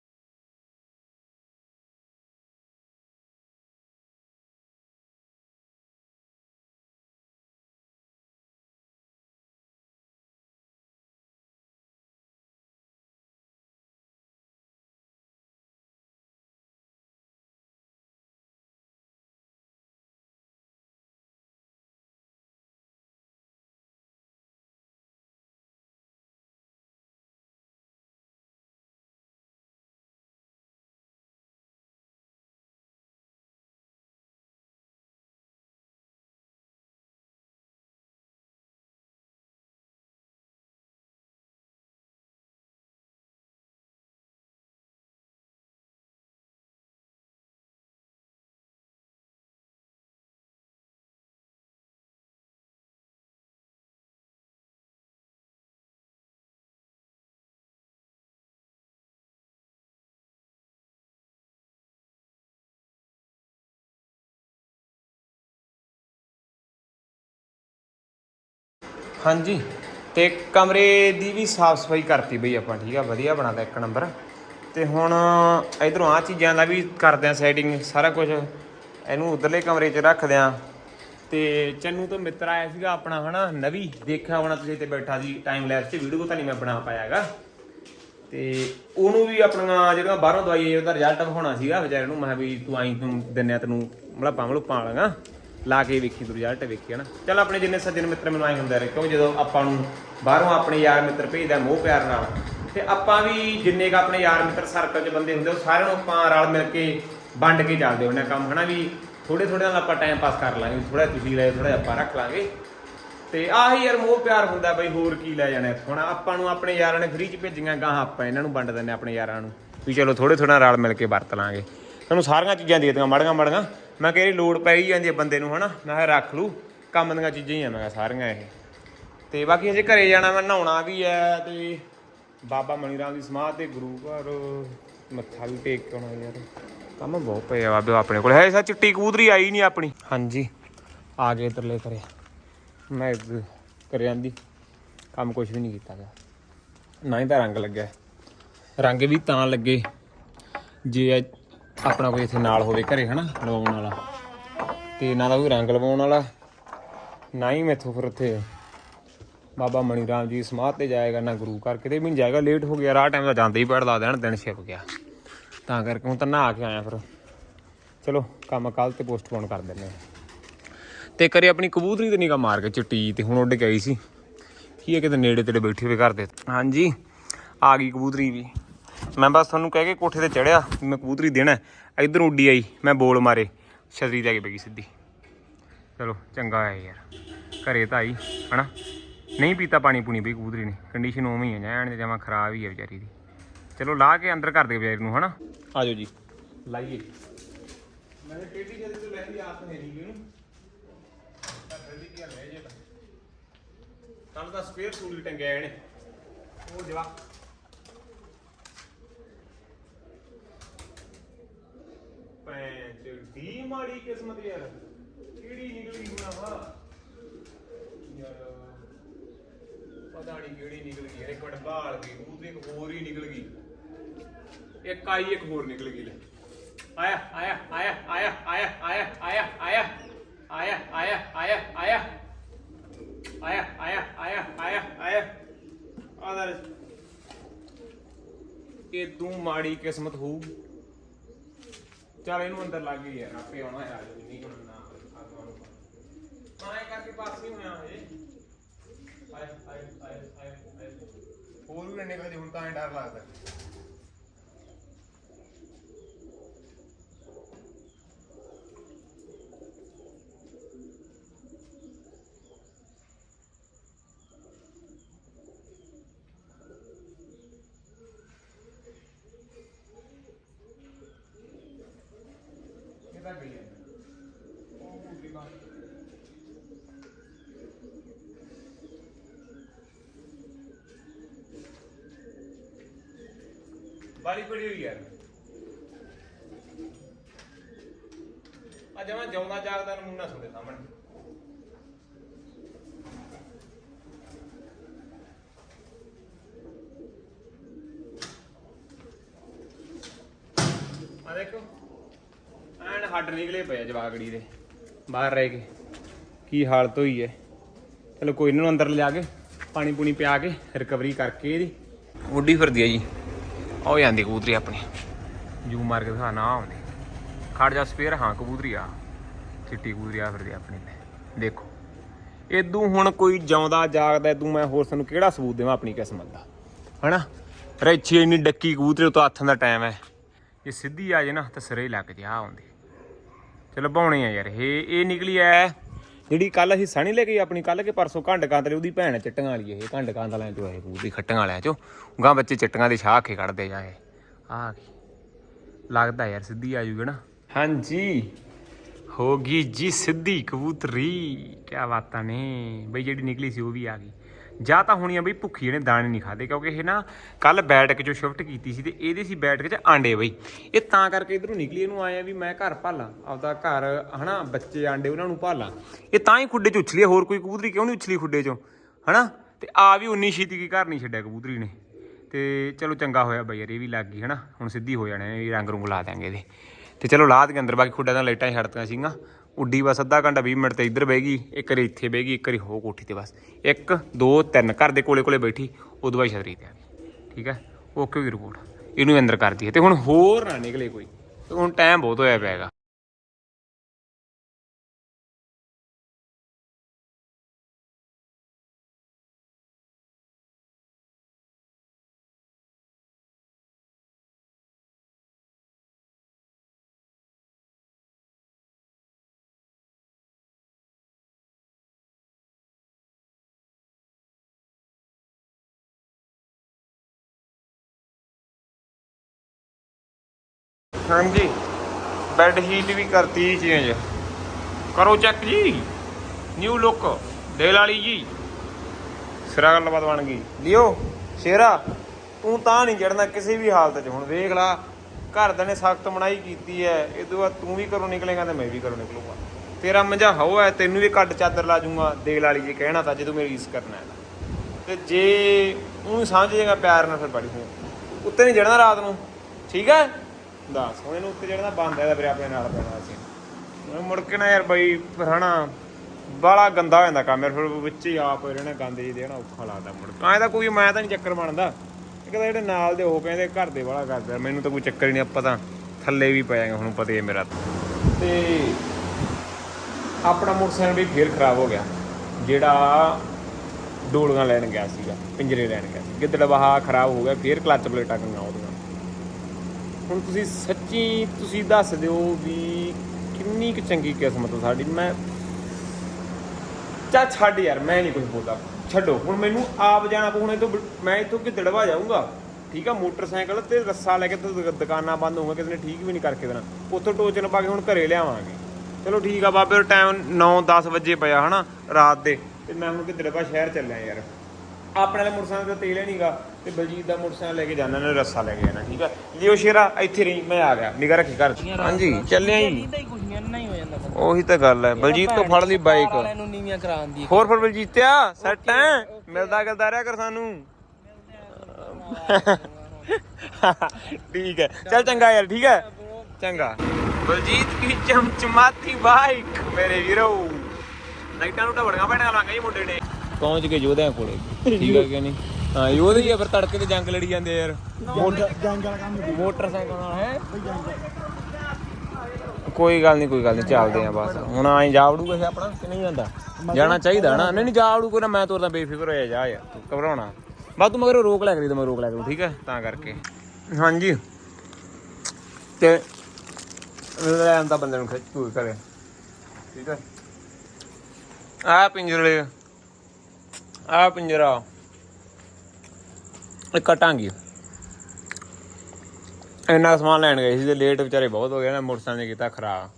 ਹਾਂਜੀ। ਤੇ ਕਮਰੇ ਦੀ ਵੀ ਸਾਫ਼ ਸਫ਼ਾਈ ਕਰਤੀ ਬਈ ਆਪਾਂ, ਠੀਕ ਆ, ਵਧੀਆ ਬਣਾਤਾ ਇੱਕ ਨੰਬਰ। ਤੇ ਹੁਣ ਇਧਰੋਂ ਆ ਚੀਜ਼ਾਂ ਦਾ ਵੀ ਕਰਦੇ ਆ ਸੈਟਿੰਗ ਸਾਰਾ ਕੁਝ ਇਹਨੂੰ ਉਧਰਲੇ ਕਮਰੇ 'ਚ ਰੱਖਦੇ ਆ। ਤੇ ਚੰਨੂ ਤੋਂ ਮਿੱਤਰ ਆਇਆ ਸੀਗਾ ਆਪਣਾ, ਹਨਾ, ਨਵੀ। ਦੇਖਿਆ ਹੋਣਾ ਤੁਸੀਂ ਤੇ ਬੈਠਾ ਸੀ ਟਾਈਮ ਲੈਪਸ 'ਚ ਵੀਡੀਓ ਤਾਂ ਨਹੀਂ ਮੈਂ ਬਣਾ ਪਾਇਆ ਹੈਗਾ। ਤੇ ਉਹਨੂੰ ਵੀ ਆਪਣੀਆਂ ਜਿਹੜੀਆਂ ਬਾਹਰੋਂ ਦਵਾਈ ਉਹਦਾ ਰਿਜ਼ਲਟ ਹੋਣਾ ਸੀਗਾ ਵਿਚਾਰੇ ਨੂੰ, ਮੈਂ ਕਿਹਾ ਵੀ ਤੂੰ ਆਈ, ਤੂੰ ਦਿੰਨਿਆ ਤੈਨੂੰ, ਮਤਲਬ ਪਾਵਲੂ ਪਾ ਲਾਂਗਾ ਲਾ ਕੇ ਵੇਖੀ, ਤੂੰ ਰਿਜ਼ਲਟ ਵੇਖੀ, ਹਨਾ? ਚੱਲ ਆਪਣੇ ਜਿੰਨੇ ਸੱਜਣ ਮਿੱਤਰ ਮੈਨੂੰ ਆਈ ਹੁੰਦਾ ਰਹੇ ਕਿਉਂ ਜਦੋਂ ਆਪਾਂ ਨੂੰ ਬਾਹਰੋਂ ਆਪਣੇ ਯਾਰ ਮਿੱਤਰ ਭੇਜਦਾ ਮੋਹ ਪਿਆਰ ਨਾਲ, ਤੇ ਆਪਾਂ ਵੀ ਜਿੰਨੇ ਕ ਆਪਣੇ ਯਾਰ ਮਿੱਤਰ ਸਰਕਲ 'ਚ ਬੰਦੇ ਹੁੰਦੇ, ਉਹ ਸਾਰਿਆਂ ਨੂੰ ਆਪਾਂ ਰਲ ਮਿਲ ਕੇ ਵੰਡ ਕੇ ਚੱਲਦੇ ਹੁੰਦੇ ਆ ਕੰਮ, ਹਨਾ ਵੀ ਥੋੜੇ ਥੋੜੇ ਨਾਲ ਆਪਾਂ ਟਾਈਮ ਪਾਸ ਕਰ ਲਾਂਗੇ ਥੋੜਾ ਤੁਸੀਂ ਲੈ ਥੋੜਾ ਆਪਾਂ ਰੱਖ ਲਾਂਗੇ। ਤੇ ਆਹੀ ਯਾਰ ਮੋਹ ਪਿਆਰ ਹੁੰਦਾ ਬਈ, ਹੋਰ ਕੀ ਲੈ ਜਾਣਾ ਹੁਣ ਆਪਾਂ ਨੂੰ ਆਪਣੇ ਯਾਰਾਂ ਨੇ ਫ੍ਰੀ ਚ ਭੇਜੀਆਂ ਗਾਹ ਆਪਾਂ, ਇਹਨਾਂ ਨੂੰ ਵੰਡ ਦਿੰਦੇ ਆਪਣੇ ਯਾਰਾਂ ਨੂੰ, ਵੀ ਚਲੋ ਥੋੜੇ ਥੋੜਾ ਰਲ ਮਿਲ ਕੇ ਵਰਤ ਲਾਂਗੇ। ਤੁਹਾਨੂੰ ਸਾਰੀਆਂ ਚੀਜ਼ਾਂ ਦੇ ਦਿੱਤੀਆਂ, ਮੜੀਆਂ ਮੜੀਆਂ। ਮੈਂ ਕਿਹਾ ਇਹ ਲੋੜ ਪੈ ਹੀ ਜਾਂਦੀ ਹੈ ਬੰਦੇ ਨੂੰ, ਹਨਾ? ਮੈਂ ਕਿਹਾ ਰੱਖ ਲੂ ਕੰਮ ਦੀਆਂ ਚੀਜ਼ਾਂ ਹੀ ਆ, ਮੈਂ ਕਿਹਾ ਸਾਰੀਆਂ ਇਹ। ਤੇ ਬਾਕੀ ਅਜੇ ਘਰੇ ਜਾਣਾ ਮੈਂ ਨਹਾਉਣਾ ਵੀ ਹੈ ਤੇ ਬਾਬਾ ਮਨੀ ਰਾਮ ਦੀ ਸਮਾਧ ਤੇ ਗੁਰੂ ਘਰ ਮੱਥਾ ਵੀ ਟੇਕ ਕੇ ਆਉਣਾ ਯਾਰ। ਕੰਮ ਬਹੁਤ ਪਏ ਬਾਬੇ ਆਪਣੇ ਕੋਲ। ਹੈ ਸਾ ਚਿੱਟੀ ਕਬੂਤਰੀ ਆਈ ਨਹੀਂ ਆਪਣੀ। ਹਾਂਜੀ, ਆ ਗਏ ਇਧਰਲੇ ਕਰੇ ਮੈਂ ਕਰੇ ਜਾਂਦੀ ਕੰਮ ਕੁਝ ਵੀ ਨਹੀਂ ਕੀਤਾ ਗਿਆ। ਨਾ ਹੀ ਤਾਂ ਰੰਗ ਲੱਗਿਆ। ਰੰਗ ਵੀ ਤਾਂ ਲੱਗੇ। ਜੇ ਆਪਣਾ ਕੋਈ ਇੱਥੇ ਨਾਲ ਹੋਵੇ ਘਰੇ, ਹਨਾ, ਲਵਾਉਣ ਵਾਲਾ। ਤੇ ਨਾ ਦਾ ਕੋਈ ਰੰਗ ਲਵਾਉਣ ਵਾਲਾ, ਨਾ ਹੀ ਮੈਥੋਂ ਫਿਰ ਉੱਥੇ ਬਾਬਾ ਮਣੀ ਰਾਮ ਜੀ ਸਮਾਧ ਤੇ ਜਾਏਗਾ, ਨਾ ਗੁਰੂ ਘਰ, ਕਿਤੇ ਵੀ ਨਹੀਂ ਜਾਏਗਾ ਲੇਟ ਹੋ ਗਿਆ, ਰਾਹ ਟਾਈਮ ਦਾ ਜਾਂਦੇ ਹੀ ਪੈੜ ਲਾ ਦੇਣ, ਦਿਨ ਛਿਪ ਗਿਆ। ਤਾਂ ਕਰਕੇ ਹੁਣ ਤਾਂ ਨਹਾ ਕੇ ਆਇਆ ਫਿਰ। ਚਲੋ, ਕੰਮ ਕੱਲ ਤੇ ਪੋਸਟਪੋਨ ਕਰ ਦਿੰਦੇ ਹਾਂ। ਤੇ ਕਰੇ ਆਪਣੀ ਕਬੂਤਰੀ ਤੇ ਨਿਗਾ ਮਾਰ ਕੇ ਚਿੱਟੀ ਤੇ ਹੁਣ ਉੱਡ ਗਈ ਸੀ। ਕੀ ਹੈ, ਕਿਤੇ ਨੇੜੇ ਤੇੜੇ ਬੈਠੀ ਹੋਵੇ ਘਰ ਦੇ। ਹਾਂਜੀ, ਆ ਗਈ ਕਬੂਤਰੀ ਵੀ। ਮੈਂ ਬਸ ਤੁਹਾਨੂੰ ਕਹਿ ਕੇ ਕੋਠੇ ਤੇ ਚੜਿਆ ਮੈਂ ਕਬੂਤਰੀ ਦੇਣਾ ਇਧਰ ਉੱਡੀ ਆਈ, ਮੈਂ ਬੋਲ ਮਾਰੇ, ਛਤਰੀ ਤੇ ਕੇ ਬੈਗੀ ਸਿੱਧੀ। ਚਲੋ, ਚੰਗਾ ਆਇਆ ਯਾਰ। ਘਰੇ ਤਾਂ ਆਈ, ਹਨਾ? ਨਹੀਂ ਪੀਤਾ ਪਾਣੀ ਪੂਣੀ ਬਈ ਕਬੂਤਰੀ ਨੇ। ਕੰਡੀਸ਼ਨ ਉਵੇਂ ਹੀ ਹੈ ਜਾਣ ਦੇ ਜਮਾ ਖਰਾਬ ਹੀ ਹੈ ਵਿਚਾਰੀ ਦੀ। ਚਲੋ, ਲਾ ਕੇ ਅੰਦਰ ਕਰ ਦੇ ਵਿਚਾਰੀ ਨੂੰ, ਹਨਾ? ਆਜੋ ਜੀ। ਲਾਈਏ। ਮੈਂ ਟੇਡੀ ਜਦ ਤੋਂ ਲੈਂਦੀ ਆਸ ਹੈ ਨਹੀਂ ਇਹਨੂੰ ਤਾਂ ਜਲਦੀ ਕੀ ਲੈ ਜੇ ਕੱਲ ਦਾ ਸਪੇਅਰ ਸੂਲ ਟੰਗਿਆ ਇਹਨੇ। ਉਹ ਜਵਾ ਪੈਂਚ ਦੀ ਮਾੜੀ ਕਿਸਮਤ ਯਾਰ ਕਿਹੜੀ ਨਿਕਲੀ ਹੁਣ ਆਹ ਯਾਰ ਪਤਾ ਨਹੀਂ ਕਿਹੜੀ ਨਿਕਲ ਗਈ ਯਾਰ ਇੱਕ ਮਿੰਟ ਭਾਲ ਗਈ ਉਹ ਇੱਕ ਹੋਰ ਹੀ ਨਿਕਲ ਗਈ ਇੱਕ ਆਈ ਇੱਕ ਹੋਰ ਨਿਕਲ ਗਈ ਲੈ ਆਇਆ ਆਇਆ ਆਇਆ ਆਇਆ ਆਇਆ ਆਇਆ ਆਇਆ ਆਇਆ ਆਇਆ ਆਇਆ ਆਇਆ ਆਇਆ ਆਇਆ ਆਇਆ ਆਇਆ ਆਇਆ ਆਇਆ ਆਦਰ ਇਹ ਤੂੰ ਮਾੜੀ ਕਿਸਮਤ ਹੋਊ ਚੱਲ ਇਹਨੂੰ ਅੰਦਰ ਲੱਗ ਗਈ ਯਾਰ ਆਪੇ ਆਉਣਾ ਯਾਰ ਨਹੀਂ ਕੋਣ ਨਾ ਆਗਾਂ ਨੂੰ ਤਾਂ ਇਹ ਕਰਕੇ ਪਾਸ ਨਹੀਂ ਹੋਇਆ ਹਜੇ। ਆਏ ਆਏ ਆਏ ਆਏ ਆਏ ਹੋਰ ਵੀ ਨਿਕਲ ਜੇ ਹੁਣ ਤਾਂ ਐ ਡਰ ਲੱਗਦਾ। ਬਾਰੀ ਪੜੀ ਹੋਈ ਯਾਰ। ਆ ਜਮਾ ਜਿਉਂਦਾ ਜਾਗਦਾ ਨਮੂਨਾ ਤੁਹਾਡੇ ਸਾਹਮਣੇ। ਆ ਦੇਖੋ, ਐਨ ਹੱਡ ਨਿਕਲੇ ਪਏ ਆ ਜਵਾਗੜੀ ਦੇ, ਬਾਹਰ ਰਹਿ ਕੇ। ਕੀ ਹਾਲਤ ਹੋਈ ਹੈ ਚਲੋ ਕੋਈ ਇਹਨਾਂ ਨੂੰ ਅੰਦਰ ਲਿਆ ਕੇ, ਪਾਣੀ ਪੂਣੀ ਪਿਆ ਕੇ ਰਿਕਵਰੀ ਕਰਕੇ ਇਹਦੀ। ਉੱਡੀ ਫਿਰਦੀ ਆ ਜੀ। ਉਹ ਜਾਂਦੀ ਕਬੂਤਰੀ ਆਪਣੀ। ਜੂ ਮਾਰ ਕੇ ਦਿਖਾ ਆਉਂਦੀ। ਖੜ ਜਾ ਸਪੇਅਰ, ਹਾਂ ਕਬੂਤਰੀ ਆ। ਚਿੱਟੀ ਕਬੂਤਰੀ ਆ ਫਿਰਦੀ ਆਪਣੀ ਦੇਖੋ। ਇਦੋਂ ਹੁਣ ਕੋਈ ਜਿਉਂਦਾ, ਜਾਗਦਾ ਤੂੰ ਮੈਂ ਹੋਰ ਤੁਹਾਨੂੰ ਕਿਹੜਾ ਸਬੂਤ ਦੇਵਾਂ ਆਪਣੀ ਕਿਸਮਤ ਦਾ? ਹਨਾ? ਰੈਚੀ ਇੰਨੀ ਡੱਕੀ ਕਬੂਤਰੀ ਤੋਂ ਹੱਥਾਂ ਦਾ ਟਾਈਮ ਹੈ। ਜੇ ਸਿੱਧੀ ਆ ਜੇ ਨਾ, ਤਾਂ ਸਿਰੇ ਹੀ ਲੱਗ ਜਾ ਆਉਂਦੀ। ਚਲੋ ਬਾਉਣੇ ਆ ਯਾਰ, ਇਹ ਇਹ ਨਿਕਲੀ ਐ। ਜਿਹੜੀ ਕੱਲ ਅਸੀਂ ਸਣੀ ਲੈ ਕੇ ਆਪਣੀ, ਕੱਲ ਕੇ ਪਰਸੋਂ ਘੰਡ ਕਾਂਤਲੇ ਉਹਦੀ ਭੈਣ ਚਿੱਟੀਆਂ ਵਾਲੀ ਇਹ ਘੰਡ ਵਾਲਿਆਂ ਚੋਂ ਆਏ ਪੂਰੀ ਖੱਟੀਆਂ ਵਾਲਿਆਂ ਚੋਂ। ਗਾਂ ਬੱਚੇ ਚਿੱਟੀਆਂ ਦੇ ਛਾਹ ਕੇ ਕੱਢਦੇ ਜਾਏ ਆ ਕੀ? ਲੱਗਦਾ ਯਾਰ ਸਿੱਧੀ ਆ ਜੂਗੀ ਨਾ। ਹਾਂਜੀ। ਹੋ ਗਈ ਜੀ ਸਿੱਧੀ ਕਬੂਤਰੀ। ਕੀ ਬਾਤਾਂ ਨੇ। ਬਈ ਜਿਹੜੀ ਨਿਕਲੀ ਸੀ ਉਹ ਵੀ ਆ ਗਈ। ਜਾਂ ਤਾਂ ਹੋਣੀ ਆ ਬਈ ਭੁੱਖੀ ਇਹਨੇ ਦਾਣੇ ਨਹੀਂ ਖਾਦੇ, ਕਿਉਂਕਿ ਇਹ ਨਾ ਕੱਲ ਬੈਟਕ ਚੋਂ ਸ਼ਿਫਟ ਕੀਤੀ ਸੀ ਤੇ ਇਹਦੇ ਸੀ ਬੈਟਕ 'ਚ ਆਂਡੇ ਬਈ। ਇਹ ਤਾਂ ਕਰਕੇ ਇਧਰੋਂ ਨਿਕਲੀ, ਇਹਨੂੰ ਆਇਆ ਵੀ ਮੈਂ ਘਰ ਭਾਲਾਂ, ਆਪਦਾ ਘਰ, ਹਨਾ, ਬੱਚੇ ਆਂਡੇ ਉਹਨਾਂ ਨੂੰ ਭਾਲਾਂ। ਇਹ ਤਾਂ ਹੀ ਖੁੱਡੇ 'ਚ ਉਛਲੀ ਹੋਰ ਕੋਈ ਕਬੂਤਰੀ ਕਿਉਂ ਨਹੀਂ ਉਛਲੀ ਖੁੱਡੇ 'ਚੋਂ, ਹਨਾ? ਤੇ ਆ ਵੀ 19 ਛੀਤੀ ਕੀ ਘਰ ਨਹੀਂ ਛੱਡਿਆ ਕਬੂਤਰੀ ਨੇ। ਤੇ ਚਲੋ ਚੰਗਾ ਹੋਇਆ ਬਈ ਯਾਰ, ਇਹ ਵੀ ਲੱਗ ਗਈ, ਹਨਾ? ਹੁਣ ਸਿੱਧੀ ਹੋ ਜਾਣੇ, ਇਹ ਰੰਗ ਰੁੰਗ ਲਾ ਦਾਂਗੇ ਇਹਦੇ। ਤੇ ਚਲੋ ਲਾ ਦੇ ਅੰਦਰ, ਬਾਕੀ ਖੁੱਡਾਂ ਦਾ ਲਾਈਟਾਂ ਹੀ ਛੱਡਤੀਆਂ ਸੀਗੀਆਂ। ਉੱਡੀ ਬਸ ਅੱਧਾ ਘੰਟਾ 20 ਮਿੰਟ ਤੇ ਇੱਧਰ ਬਹਿ ਗਈ, ਇੱਕ ਵਾਰੀ ਇੱਥੇ ਬਹਿ ਗਈ, ਇੱਕ ਵਾਰੀ ਹੋ ਕੋਠੀ ਤੇ ਬਸ। ਇੱਕ, ਦੋ, ਤਿੰਨ, ਘਰ ਦੇ ਕੋਲੇ ਕੋਲੇ ਬੈਠੀ, ਉਦੋਂ ਬਾਅਦ ਛਤਰੀ ਤੇ ਆ ਗਈ ਠੀਕ ਹੈ? ਓਕੇ ਵੀ ਰਿਪੋਰਟ ਇਹਨੂੰ ਅੰਦਰ ਕਰਦੀ ਹੈ। ਤੇ ਹੁਣ ਹੋਰ ਨਾ ਨਿਕਲੇ ਕੋਈ। ਤੇ ਹੁਣ ਟਾਈਮ ਬਹੁਤ ਹੋਇਆ ਪਿਆ ਹਾਂਜੀ। ਬੈੱਡ ਸ਼ੀਟ ਵੀ ਕਰਤੀ ਚੇਂਜ। ਕਰੋ ਚੈੱਕ ਜੀ। New look. ਡੇਲ ਵਾਲੀ ਜੀ। ਸਿਰਾ ਗੱਲਬਾਤ ਬਣ ਗਈ। ਲਿਓ, ਸ਼ੇਰਾ। ਤੂੰ ਤਾਂ ਨਹੀਂ ਚੜਨਾ ਕਿਸੇ ਵੀ ਹਾਲਤ 'ਚ। ਹੁਣ ਵੇਖ ਲਾ, ਘਰਦਿਆਂ ਨੇ ਸਖਤ ਮਨਾਈ ਕੀਤੀ ਐ। ਇਹ ਤੋਂ ਬਾਅਦ ਤੂੰ ਵੀ ਘਰੋਂ ਨਿਕਲੇਗਾ ਤੇ ਮੈਂ ਵੀ ਘਰੋਂ ਨਿਕਲੂਗਾ। ਤੇਰਾ ਮੰਜਾ ਹਉ ਐ, ਤੈਨੂੰ ਵੀ ਕੱਢ ਚਾਦਰ ਲਾ ਜੂੰਗਾ। ਦੇਲ ਵਾਲੀ ਜੀ ਕਹਿਣਾ ਤਾਂ ਜਦੋਂ ਮੇਰੀ ਇਸ ਕਰਨਾ ਹੈ ਤੇ। ਜੇ ਉਹ ਸਮਝ ਜਾਏਗਾ ਪਿਆਰ ਨਾਲ, ਫਿਰ ਬੜੀ ਹੋ ਉੱਤੇ ਨਹੀਂ ਚੜਨਾ ਰਾਤ ਨੂੰ। ਠੀਕ ਹੈ ਦੱਸ, ਹੁਣ ਇਹਨੂੰ ਉੱਤੇ ਚੜਨਾ ਬੰਦ ਹੈ ਤਾਂ ਫਿਰ ਆਪਣੇ ਨਾਲ ਪੈਣਾ ਸੀ ਹੁਣ ਮੁੜ ਕੇ ਨਾ ਯਾਰ ਬਈ, ਫਿਰ ਹਨਾ ਬਾਲਾ ਗੰਦਾ ਹੋ ਜਾਂਦਾ ਕੰਮ। ਯਾਰ ਫਿਰ ਵਿੱਚ ਹੀ ਆਪ ਰਹਿਣਾ ਗੰਦ ਜੀ ਦੇਣਾ ਔਖਾ ਲੱਗਦਾ ਮੁੜ ਕੇ। ਐਂ ਤਾਂ ਕੋਈ ਮੈਂ ਤਾਂ ਨਹੀਂ ਚੱਕਰ ਬਣਦਾ। ਇੱਕ ਤਾਂ ਜਿਹੜੇ ਨਾਲ ਦੇ ਉਹ ਕਹਿੰਦੇ ਘਰ ਦੇ ਵਾਲਾ ਕਰਦੇ ਮੈਨੂੰ ਤਾਂ ਕੋਈ ਚੱਕਰ ਹੀ ਨਹੀਂ ਆਪਾਂ ਤਾਂ ਥੱਲੇ ਵੀ ਪੈ ਜਾਗੇ ਹੁਣ ਪਤਾ ਹੀ ਹੈ ਮੇਰਾ। ਤੇ ਆਪਣਾ ਮੋਟਰਸਾਈਕਲ ਵੀ ਫੇਰ ਖਰਾਬ ਹੋ ਗਿਆ। ਜਿਹੜਾ ਡੋਲੀਆਂ ਲੈਣ ਗਿਆ ਸੀਗਾ, ਪਿੰਜਰੇ ਲੈਣ ਗਿਆ ਸੀ। ਗਿੱਦੜਬਾਹਾ ਖਰਾਬ ਹੋ ਗਿਆ, ਫੇਰ ਕਲੱਚ ਪਲੇਟਾਂ ਕੰਗਾ ਉਹਦੀਆਂ ਹੁਣ ਤੁਸੀਂ ਸੱਚੀ ਤੁਸੀਂ ਦੱਸ ਦਿਓ ਵੀ ਕਿੰਨੀ ਕੁ ਚੰਗੀ ਕਿਸਮਤ ਆ ਸਾਡੀ। ਮੈਂ ਚਾ ਛੱਡ ਯਾਰ, ਮੈਂ ਨਹੀਂ ਕੁਝ ਬੋਲਦਾ। ਛੱਡੋ, ਹੁਣ ਮੈਨੂੰ ਆਪ ਜਾਣਾ ਪਊ, ਹੁਣ ਇਹ ਮੈਂ ਇੱਥੋਂ ਗਿੱਦੜਵਾ ਜਾਊਂਗਾ। ਠੀਕ ਆ, ਮੋਟਰਸਾਈਕਲ ਤੇ ਰੱਸਾ ਲੈ ਕੇ ਤੇ ਦੁਕਾਨਾਂ ਬੰਦ ਹੋਊਗਾ, ਕਿਸੇ ਨੇ ਠੀਕ ਵੀ ਨਹੀਂ ਕਰਕੇ ਦੇਣਾ। ਉੱਥੋਂ ਟੋਚਨ ਪਾ ਕੇ ਹੁਣ ਘਰੇ ਲਿਆਵਾਂਗੇ। ਚਲੋ ਠੀਕ ਆ ਬਾਬੇ ਟਾਈਮ 9-10 ਵਜੇ ਪਿਆ ਹਨਾ, ਰਾਤ ਦੇ। ਤੇ ਮੈਂ ਹੁਣ ਗਿੱਦੜਵਾ ਸ਼ਹਿਰ ਚੱਲਿਆ ਯਾਰ। ਆਪਣੇ ਵਾਲੇ ਮੋਟਰਸਾਈਕਲ ਦਾ ਤੇਲ ਹੈ ਨਹੀਂਗਾ ਤੇ ਬਲਜੀਤ ਦਾ ਮੋਟਰਸਾਈਕਲ ਲੈ ਕੇ ਜਾਣਾ ਨੇ ਰੱਸਾ ਲੈ ਕੇ ਜਾਣਾ ਠੀਕ ਆ? ਲਿਓ ਸ਼ੇਰਾ ਇੱਥੇ ਰਹੀ ਮੈਂ ਆ ਗਿਆ ਨਿਗਾ ਰੱਖੀ ਘਰ ਹਾਂਜੀ ਚੱਲਿਆ ਹੀ ਉਹੀ ਤਾਂ ਗੱਲ ਹੈ ਬਲਜੀਤ ਤੋਂ ਫੜ ਲਈ ਬਾਈਕ ਹੋਰ ਫਿਰ ਬਲਜੀਤਿਆ ਸੈੱਟ ਹੈ? ਮਿਲਦਾ ਗਿਲਦਾ ਰਿਹਾ ਕਰ ਸਾਨੂੰ। ਠੀਕ ਹੈ ਚੱਲ ਚੰਗਾ ਯਾਰ ਠੀਕ ਹੈ? ਚੰਗਾ। ਬਲਜੀਤ ਕੀ ਚਮਚਮਾਤੀ ਬਾਈਕ ਮੇਰੇ ਵੀਰੋ। ਲਾਈਟਾਂ ਨੂੰ ਢਵੜੀਆਂ ਪੈਣਾਂ ਲਾਂਗਾ ਜੀ ਮੁੰਡੇ ਨੇ। ਪਹੁੰਚ ਕੇ ਯੋਧਿਆਂ ਕੋਲੇ। ਠੀਕ ਹੈ ਕਿ ਨਹੀਂ? ਹਾਂ ਯੋਧੇ ਹੀ ਆ ਫਿਰ ਤੜਕੇ ਤੇ ਜੰਗ ਲੜੀ ਜਾਂਦੇ ਆ ਯਾਰ। ਜੰਗ ਵਾਲਾ ਕੰਮ ਮੋਟਰਸਾਈਕਲ ਨਾਲ ਹੈ? ਕੋਈ ਗੱਲ ਨਹੀਂ ਕੋਈ ਗੱਲ ਨਹੀਂ ਚੱਲਦੇ ਆ ਬਸ। ਹੁਣ ਆਏ ਜਾਵੜੂਗਾ ਇਹ ਆਪਣਾ ਕਿ ਨਹੀਂ ਜਾਂਦਾ? ਜਾਣਾ ਚਾਹੀਦਾ ਨਾ। ਨਹੀਂ ਨਹੀਂ ਜਾਵੜੂ ਕੋਈ ਨਾ ਮੈਂ ਤੁਰਦਾ ਬੇਫਿਕਰ ਹੋਇਆ ਜਾ ਯਾਰ ਤੂੰ ਘਬਰਾਉਣਾ। ਬਸ ਤੂੰ ਮਗਰ ਰੋਕ ਲਿਆ ਕਰੀ ਤੇ ਮੈਂ ਰੋਕ ਲਿਆ ਕਰੂੰ ਠੀਕ ਹੈ ਤਾਂ ਕਰਕੇ। ਹਾਂਜੀ। ਤੇ ਲੈ ਆਂਦਾ ਬੰਦੇ ਨੂੰ ਖਿੱਚ ਤੂੰ ਕਰੇ ਠੀਕ ਹੈ ਆ ਪਿੰਜਰੇ। ਆ ਪਿੰਜਰਾ। ਇੱਕ ਟਾਂਗੀ ਇੰਨਾ ਸਮਾਨ ਲੈਣ ਗਏ ਸੀ ਤੇ ਲੇਟ ਵਿਚਾਰੇ ਬਹੁਤ ਹੋ ਗਏ ਨਾ, ਮੋਟਰਸਾਈਕਲ ਨੇ ਕੀਤਾ ਖਰਾਬ।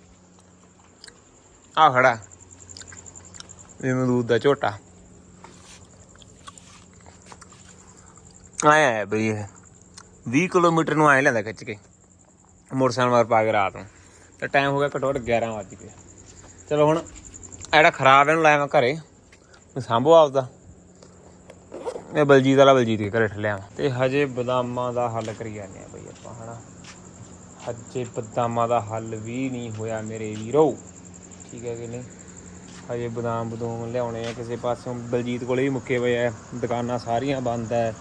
ਆ ਖੜਾ। ਇਹ ਅਮਰੂਦ ਦਾ ਝੋਟਾ। ਆਇਆ ਹੈ ਬਈ ਇਹ। 20 ਕਿਲੋਮੀਟਰ ਨੂੰ ਆਏ ਲੈਂਦਾ ਖਿੱਚ ਕੇ। ਮੋਟਰਸਾਈਕਲ ਮਾਰ ਪਾ ਕੇ ਰਾਤ ਨੂੰ। ਤੇ ਟਾਈਮ ਹੋ ਗਿਆ ਘੱਟੋ ਘੱਟ 11 ਵਜ ਗਏ। ਚਲੋ ਹੁਣ ਇਹ ਖਰਾਬ ਇਹਨੂੰ ਲਾਇਆ ਮੈਂ ਘਰੇ। ਮੈਂ ਸਾਂਭੋ ਆਪਦਾ। ਇਹ ਬਲਜੀਤ ਵਾਲਾ ਬਲਜੀਤ ਦੇ ਘਰੇ ਠੱਲਿਆ ਤੇ ਹਜੇ ਬਦਾਮਾਂ ਦਾ ਹੱਲ ਕਰੀ ਜਾਂਦੇ ਆ ਬਈ ਆਪਾਂ ਹਨਾ? ਹਜੇ ਬਦਾਮਾਂ ਦਾ ਹੱਲ ਵੀ ਨਹੀਂ ਹੋਇਆ ਮੇਰੇ ਵੀਰੋ। ਠੀਕ ਹੈ ਕਿ ਨਹੀਂ? ਹਜੇ ਬਦਾਮ ਬਦੂਮ ਲਿਆਉਣੇ ਆ ਕਿਸੇ ਪਾਸੋਂ। ਬਲਜੀਤ ਕੋਲੇ ਵੀ ਮੁੱਕੇ ਪਏ ਆ। ਦੁਕਾਨਾਂ ਸਾਰੀਆਂ ਬੰਦ ਐ।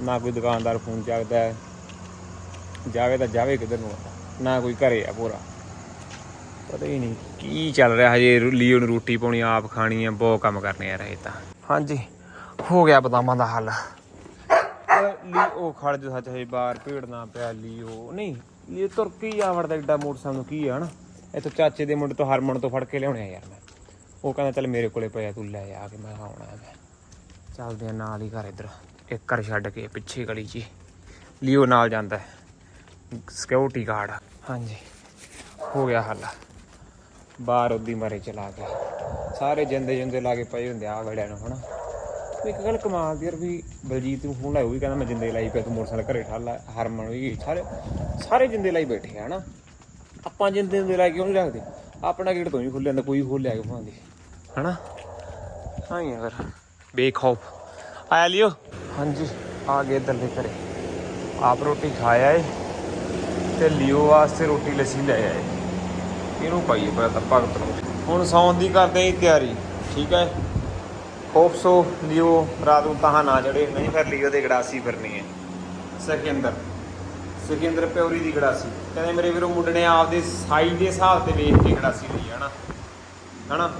ਨਾ ਕੋਈ ਦੁਕਾਨਦਾਰ ਫੋਨ ਚੱਕਦਾ ਹੈ ਜਾਵੇ ਤਾਂ ਜਾਵੇ ਕਿੱਧਰ ਨੂੰ। ਨਾ ਕੋਈ ਘਰੇ ਆ ਪੂਰਾ ਪਤਾ ਹੀ ਨਹੀਂ ਕੀ ਚੱਲ ਰਿਹਾ। ਹਜੇ ਲੀਓ ਨੂੰ ਰੋਟੀ ਪਾਉਣੀ ਆਪ ਖਾਣੀ ਆ ਬਹੁਤ ਕੰਮ ਕਰਨੇ ਆ ਰਹੇ ਤਾਂ। ਹਾਂਜੀ। ਹੋ ਗਿਆ ਬਦਾਮਾਂ ਦਾ ਹੱਲ। ਲੀ ਉਹ ਖੜ ਜੋ ਸੱਚ ਹੈ ਬਾਹਰ ਭੀੜ ਨਾ ਪਿਆ ਲੀਓ। ਨਹੀਂ, ਇਹ ਤੁਰਕੀ ਆ ਵੜਦਾ ਐਡਾ ਮੋਟਰਸਾਈਕਲ ਨੂੰ ਕੀ ਆ, ਹਨਾ? ਇੱਥੋਂ ਚਾਚੇ ਦੇ ਮੁੰਡੇ ਤੋਂ ਹਰਮਨ ਤੋਂ ਫੜ ਕੇ ਲਿਆਉਣੇ ਯਾਰ ਮੈਂ। ਉਹ ਕਹਿੰਦਾ, ਚੱਲ ਮੇਰੇ ਕੋਲੇ ਪਿਆ, ਤੂੰ ਲੈ ਆ ਕੇ, ਮੈਂ ਆਉਣਾ ਮੈਂ। ਚੱਲਦੇ ਆ ਨਾਲ ਹੀ ਘਰ ਇੱਧਰ। ਇੱਕ ਘਰ ਛੱਡ ਕੇ ਪਿੱਛੇ ਗਲੀ 'ਚ ਲਿਓ ਨਾਲ ਜਾਂਦਾ ਹੈ। ਸਿਕਿਉਰਿਟੀ ਗਾਰਡ ਹਾਂਜੀ, ਹੋ ਗਿਆ ਹੱਲ। ਬਾਹਰ ਉਹਦੀ ਮਾਰੇ ਚਲਾ ਗਿਆ। ਸਾਰੇ ਜਿੰਦੇ ਜਿੰਦੇ ਲਾ ਕੇ ਪਏ ਹੁੰਦੇ ਆ ਵੜਿਆਂ ਨੂੰ, ਹਨਾ? ਇੱਕ ਗੱਲ ਕਮਾਲ ਦੀ ਯਾਰ ਵੀ ਬਲਜੀਤ ਨੂੰ ਫੋਨ ਲਾਇਆ ਉਹ ਵੀ ਕਹਿੰਦਾ ਮੈਂ ਜਿੰਦੇ ਲਾਈ ਪਿਆ ਤੂੰ ਮੋਟਰਸਾਈਕਲ ਘਰੇ ਠਾਲ ਲਾ ਹਰਮਨ ਵੀ ਸਾਰੇ ਸਾਰੇ ਜਿੰਦੇ ਲਾਈ ਬੈਠੇ ਆ ਹਨਾ? ਆਪਾਂ ਜਿੰਦੇ ਜਿੰਦੇ ਲਾ ਕੇ ਕਿਉਂ ਨਹੀਂ ਰੱਖਦੇ ਆਪਣਾ ਗੇਟ ਤੋਂ ਹੀ ਖੁੱਲੇ ਜਾਂਦਾ ਕੋਈ ਖੋਲ ਲਿਆ ਕੇ ਭਾਂਦੇ ਹਨਾ? ਹਾਂ ਯਾਰ ਬੇਖੌਫ। ਆਇਆ ਲਿਓ। ਹਾਂਜੀ ਆ ਗਏ ਇੱਧਰ ਦੇ ਘਰੇ। ਆਪ ਰੋਟੀ ਖਾਇਆ ਏ ਤੇ ਲਿਓ ਵਾਸਤੇ ਰੋਟੀ ਲੱਸੀ ਲੈ ਆਏ। ਇਹਨੂੰ ਪਾਈਏ ਪਹਿਲਾਂ ਤਾਂ ਭਗਤ ਨੂੰ। ਹੁਣ ਸੌਣ ਦੀ ਕਰਦੇ ਆਂ ਤਿਆਰੀ ਠੀਕ ਹੈ? ਹੋਪ ਸੋ ਲਿਓ ਰਾਤ ਨੂੰ ਤਾਂ ਨਾ ਚੜੇ ਨਹੀਂ ਫਿਰ ਲਿਓ ਦੇ ਗੜਾਸੀ ਫਿਰਨੀ ਹੈ। ਸਿਕੰਦਰ ਸਿਕੰਦਰ ਪਿਉਰੀ ਦੀ ਗੜਾਸੀ। ਕਹਿੰਦੇ ਮੇਰੇ ਵੀਰੋ ਮੁੰਡੇ ਨੇ ਆਪਦੇ ਸਾਈਜ਼ ਦੇ ਹਿਸਾਬ ਤੇ ਵੇਖ ਕੇ ਗੜਾਸੀ ਲਈ ਹੈ ਨਾ। ਹਨਾ?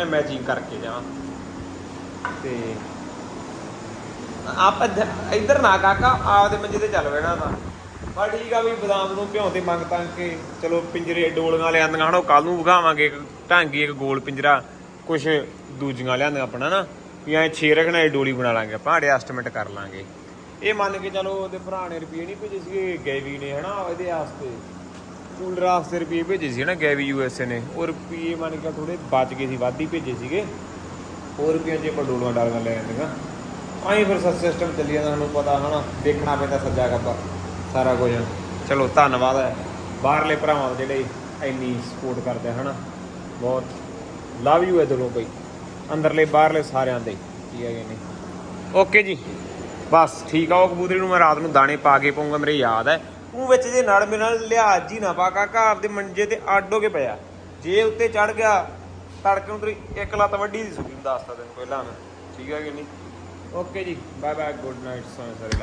ਐ ਮੈਚਿੰਗ ਕਰਕੇ ਜਾਵਾਂ। ਤੇ ਆਪ ਇੱਧ- ਇੱਧਰ ਨਾ ਕਾਕਾ, ਆਪਦੇ ਮੰਜੇ ਤੇ ਚੱਲ ਪੈਣਾ ਤਾਂ। ਬਾ ਠੀਕ ਆ ਵੀ ਬਦਾਮ ਨੂੰ ਭਿਉਂ ਮੰਗ ਤਾਂ ਕੇ, ਚਲੋ ਪਿੰਜਰੇ ਡੋਲੀਆਂ ਲਿਆਂਦੀਆਂ ਹਣਾ ਕੱਲ ਨੂੰ ਵਿਖਾਵਾਂਗੇ ਢਾਂਗੀ, ਇੱਕ ਗੋਲ ਪਿੰਜਰਾ। ਕੁਛ ਦੂਜੀਆਂ ਲਿਆਂਦੀਆਂ ਆਪਣਾ ਨਾ ਵੀ ਐ ਛੇ ਰੱਖਣਾ ਇਹ ਡੋਲੀ ਬਣਾ ਲਾਂਗੇ ਆਪਾਂ ਐਡਜਸਟਮੈਂਟ ਕਰ ਲਾਂਗੇ। ਇਹ ਮੰਨ ਕੇ ਚਲੋ ਉਹਦੇ ਭਰਾ ਨੇ ਰੁਪਏ ਨਹੀਂ ਭੇਜੇ ਸੀਗੇ ਗੈਵੀ ਵੀ ਨੇ ਹਨਾ ਇਹਦੇ ਵਾਸਤੇ। ਕੂਲਰ ਵਾਸਤੇ ਰੁਪਏ ਭੇਜੇ ਸੀ ਨਾ ਗੈਵੀ ਯੂਐਸਏ ਨੇ। ਉਹ ਰੁਪਏ ਮੰਨ ਕੇ ਥੋੜੇ ਬਚ ਗਏ ਸੀ ਵੱਧ ਹੀ ਭੇਜੇ ਸੀਗੇ। ਹੋਰ ਰੁਪਈਆਂ ਜੇ ਆਪਾਂ ਡੋਲਾਂ ਡਾਲਾਂ ਲੈ ਜਾਂਦੀਆਂ ਆਈ ਫਿਰ ਸਿਸਟਮ ਚੱਲੀ ਜਾਂਦਾ ਸਾਨੂੰ ਪਤਾ ਹਨਾ ਦੇਖਣਾ ਪੈਂਦਾ ਸੱਜਾ ਖੱਬਾ ਸਾਰਾ ਕੁਝ। ਚਲੋ ਧੰਨਵਾਦ ਹੈ। ਬਾਹਰਲੇ ਭਰਾਵਾਂ ਜਿਹੜੇ ਇੰਨੀ ਸਪੋਰਟ ਕਰਦੇ ਆ, ਹਨਾ ਬਹੁਤ ਲਵ ਯੂ ਹੈ ਦਿਲੋਂ ਬਈ। ਅੰਦਰਲੇ ਬਾਹਰਲੇ ਸਾਰਿਆਂ ਦੇ। ਠੀਕ ਹੈ ਕਿ ਨਹੀਂ ਓਕੇ ਜੀ। ਬਸ ਠੀਕ ਆ ਉਹ ਕਬੂਤਰੀ ਨੂੰ ਮੈਂ ਰਾਤ ਨੂੰ ਦਾਣੇ ਪਾ ਕੇ ਪਾਉਂਗਾ, ਮੇਰੇ ਯਾਦ ਹੈ। ਉਹ ਵਿੱਚ ਜੇ ਨਾਲ ਮੇਰੇ ਨਾਲ ਲਿਹਾਜ਼ ਜੀ ਨਾ ਪਾ, ਕਾਕਾ ਆਪਦੇ ਮੰਜੇ ਤੇ ਅੱਡ ਕੇ ਪਿਆ। ਜੇ ਉੱਤੇ ਚੜ ਗਿਆ, ਤੜਕੇ ਨੂੰ ਤੇਰੀ ਇੱਕ ਲੱਤ ਵੱਡੀ ਦੀ ਸੁਣੀ ਦੱਸਤਾ ਤੈਨੂੰ ਪਹਿਲਾਂ ਮੈਂ। ਠੀਕ ਹੈ ਕਿ ਨਹੀਂ? ਓਕੇ ਜੀ। ਬਾਏ ਬਾਏ ਗੁੱਡ ਨਾਈਟ ਸਾਰੇ ਸਾਰੇ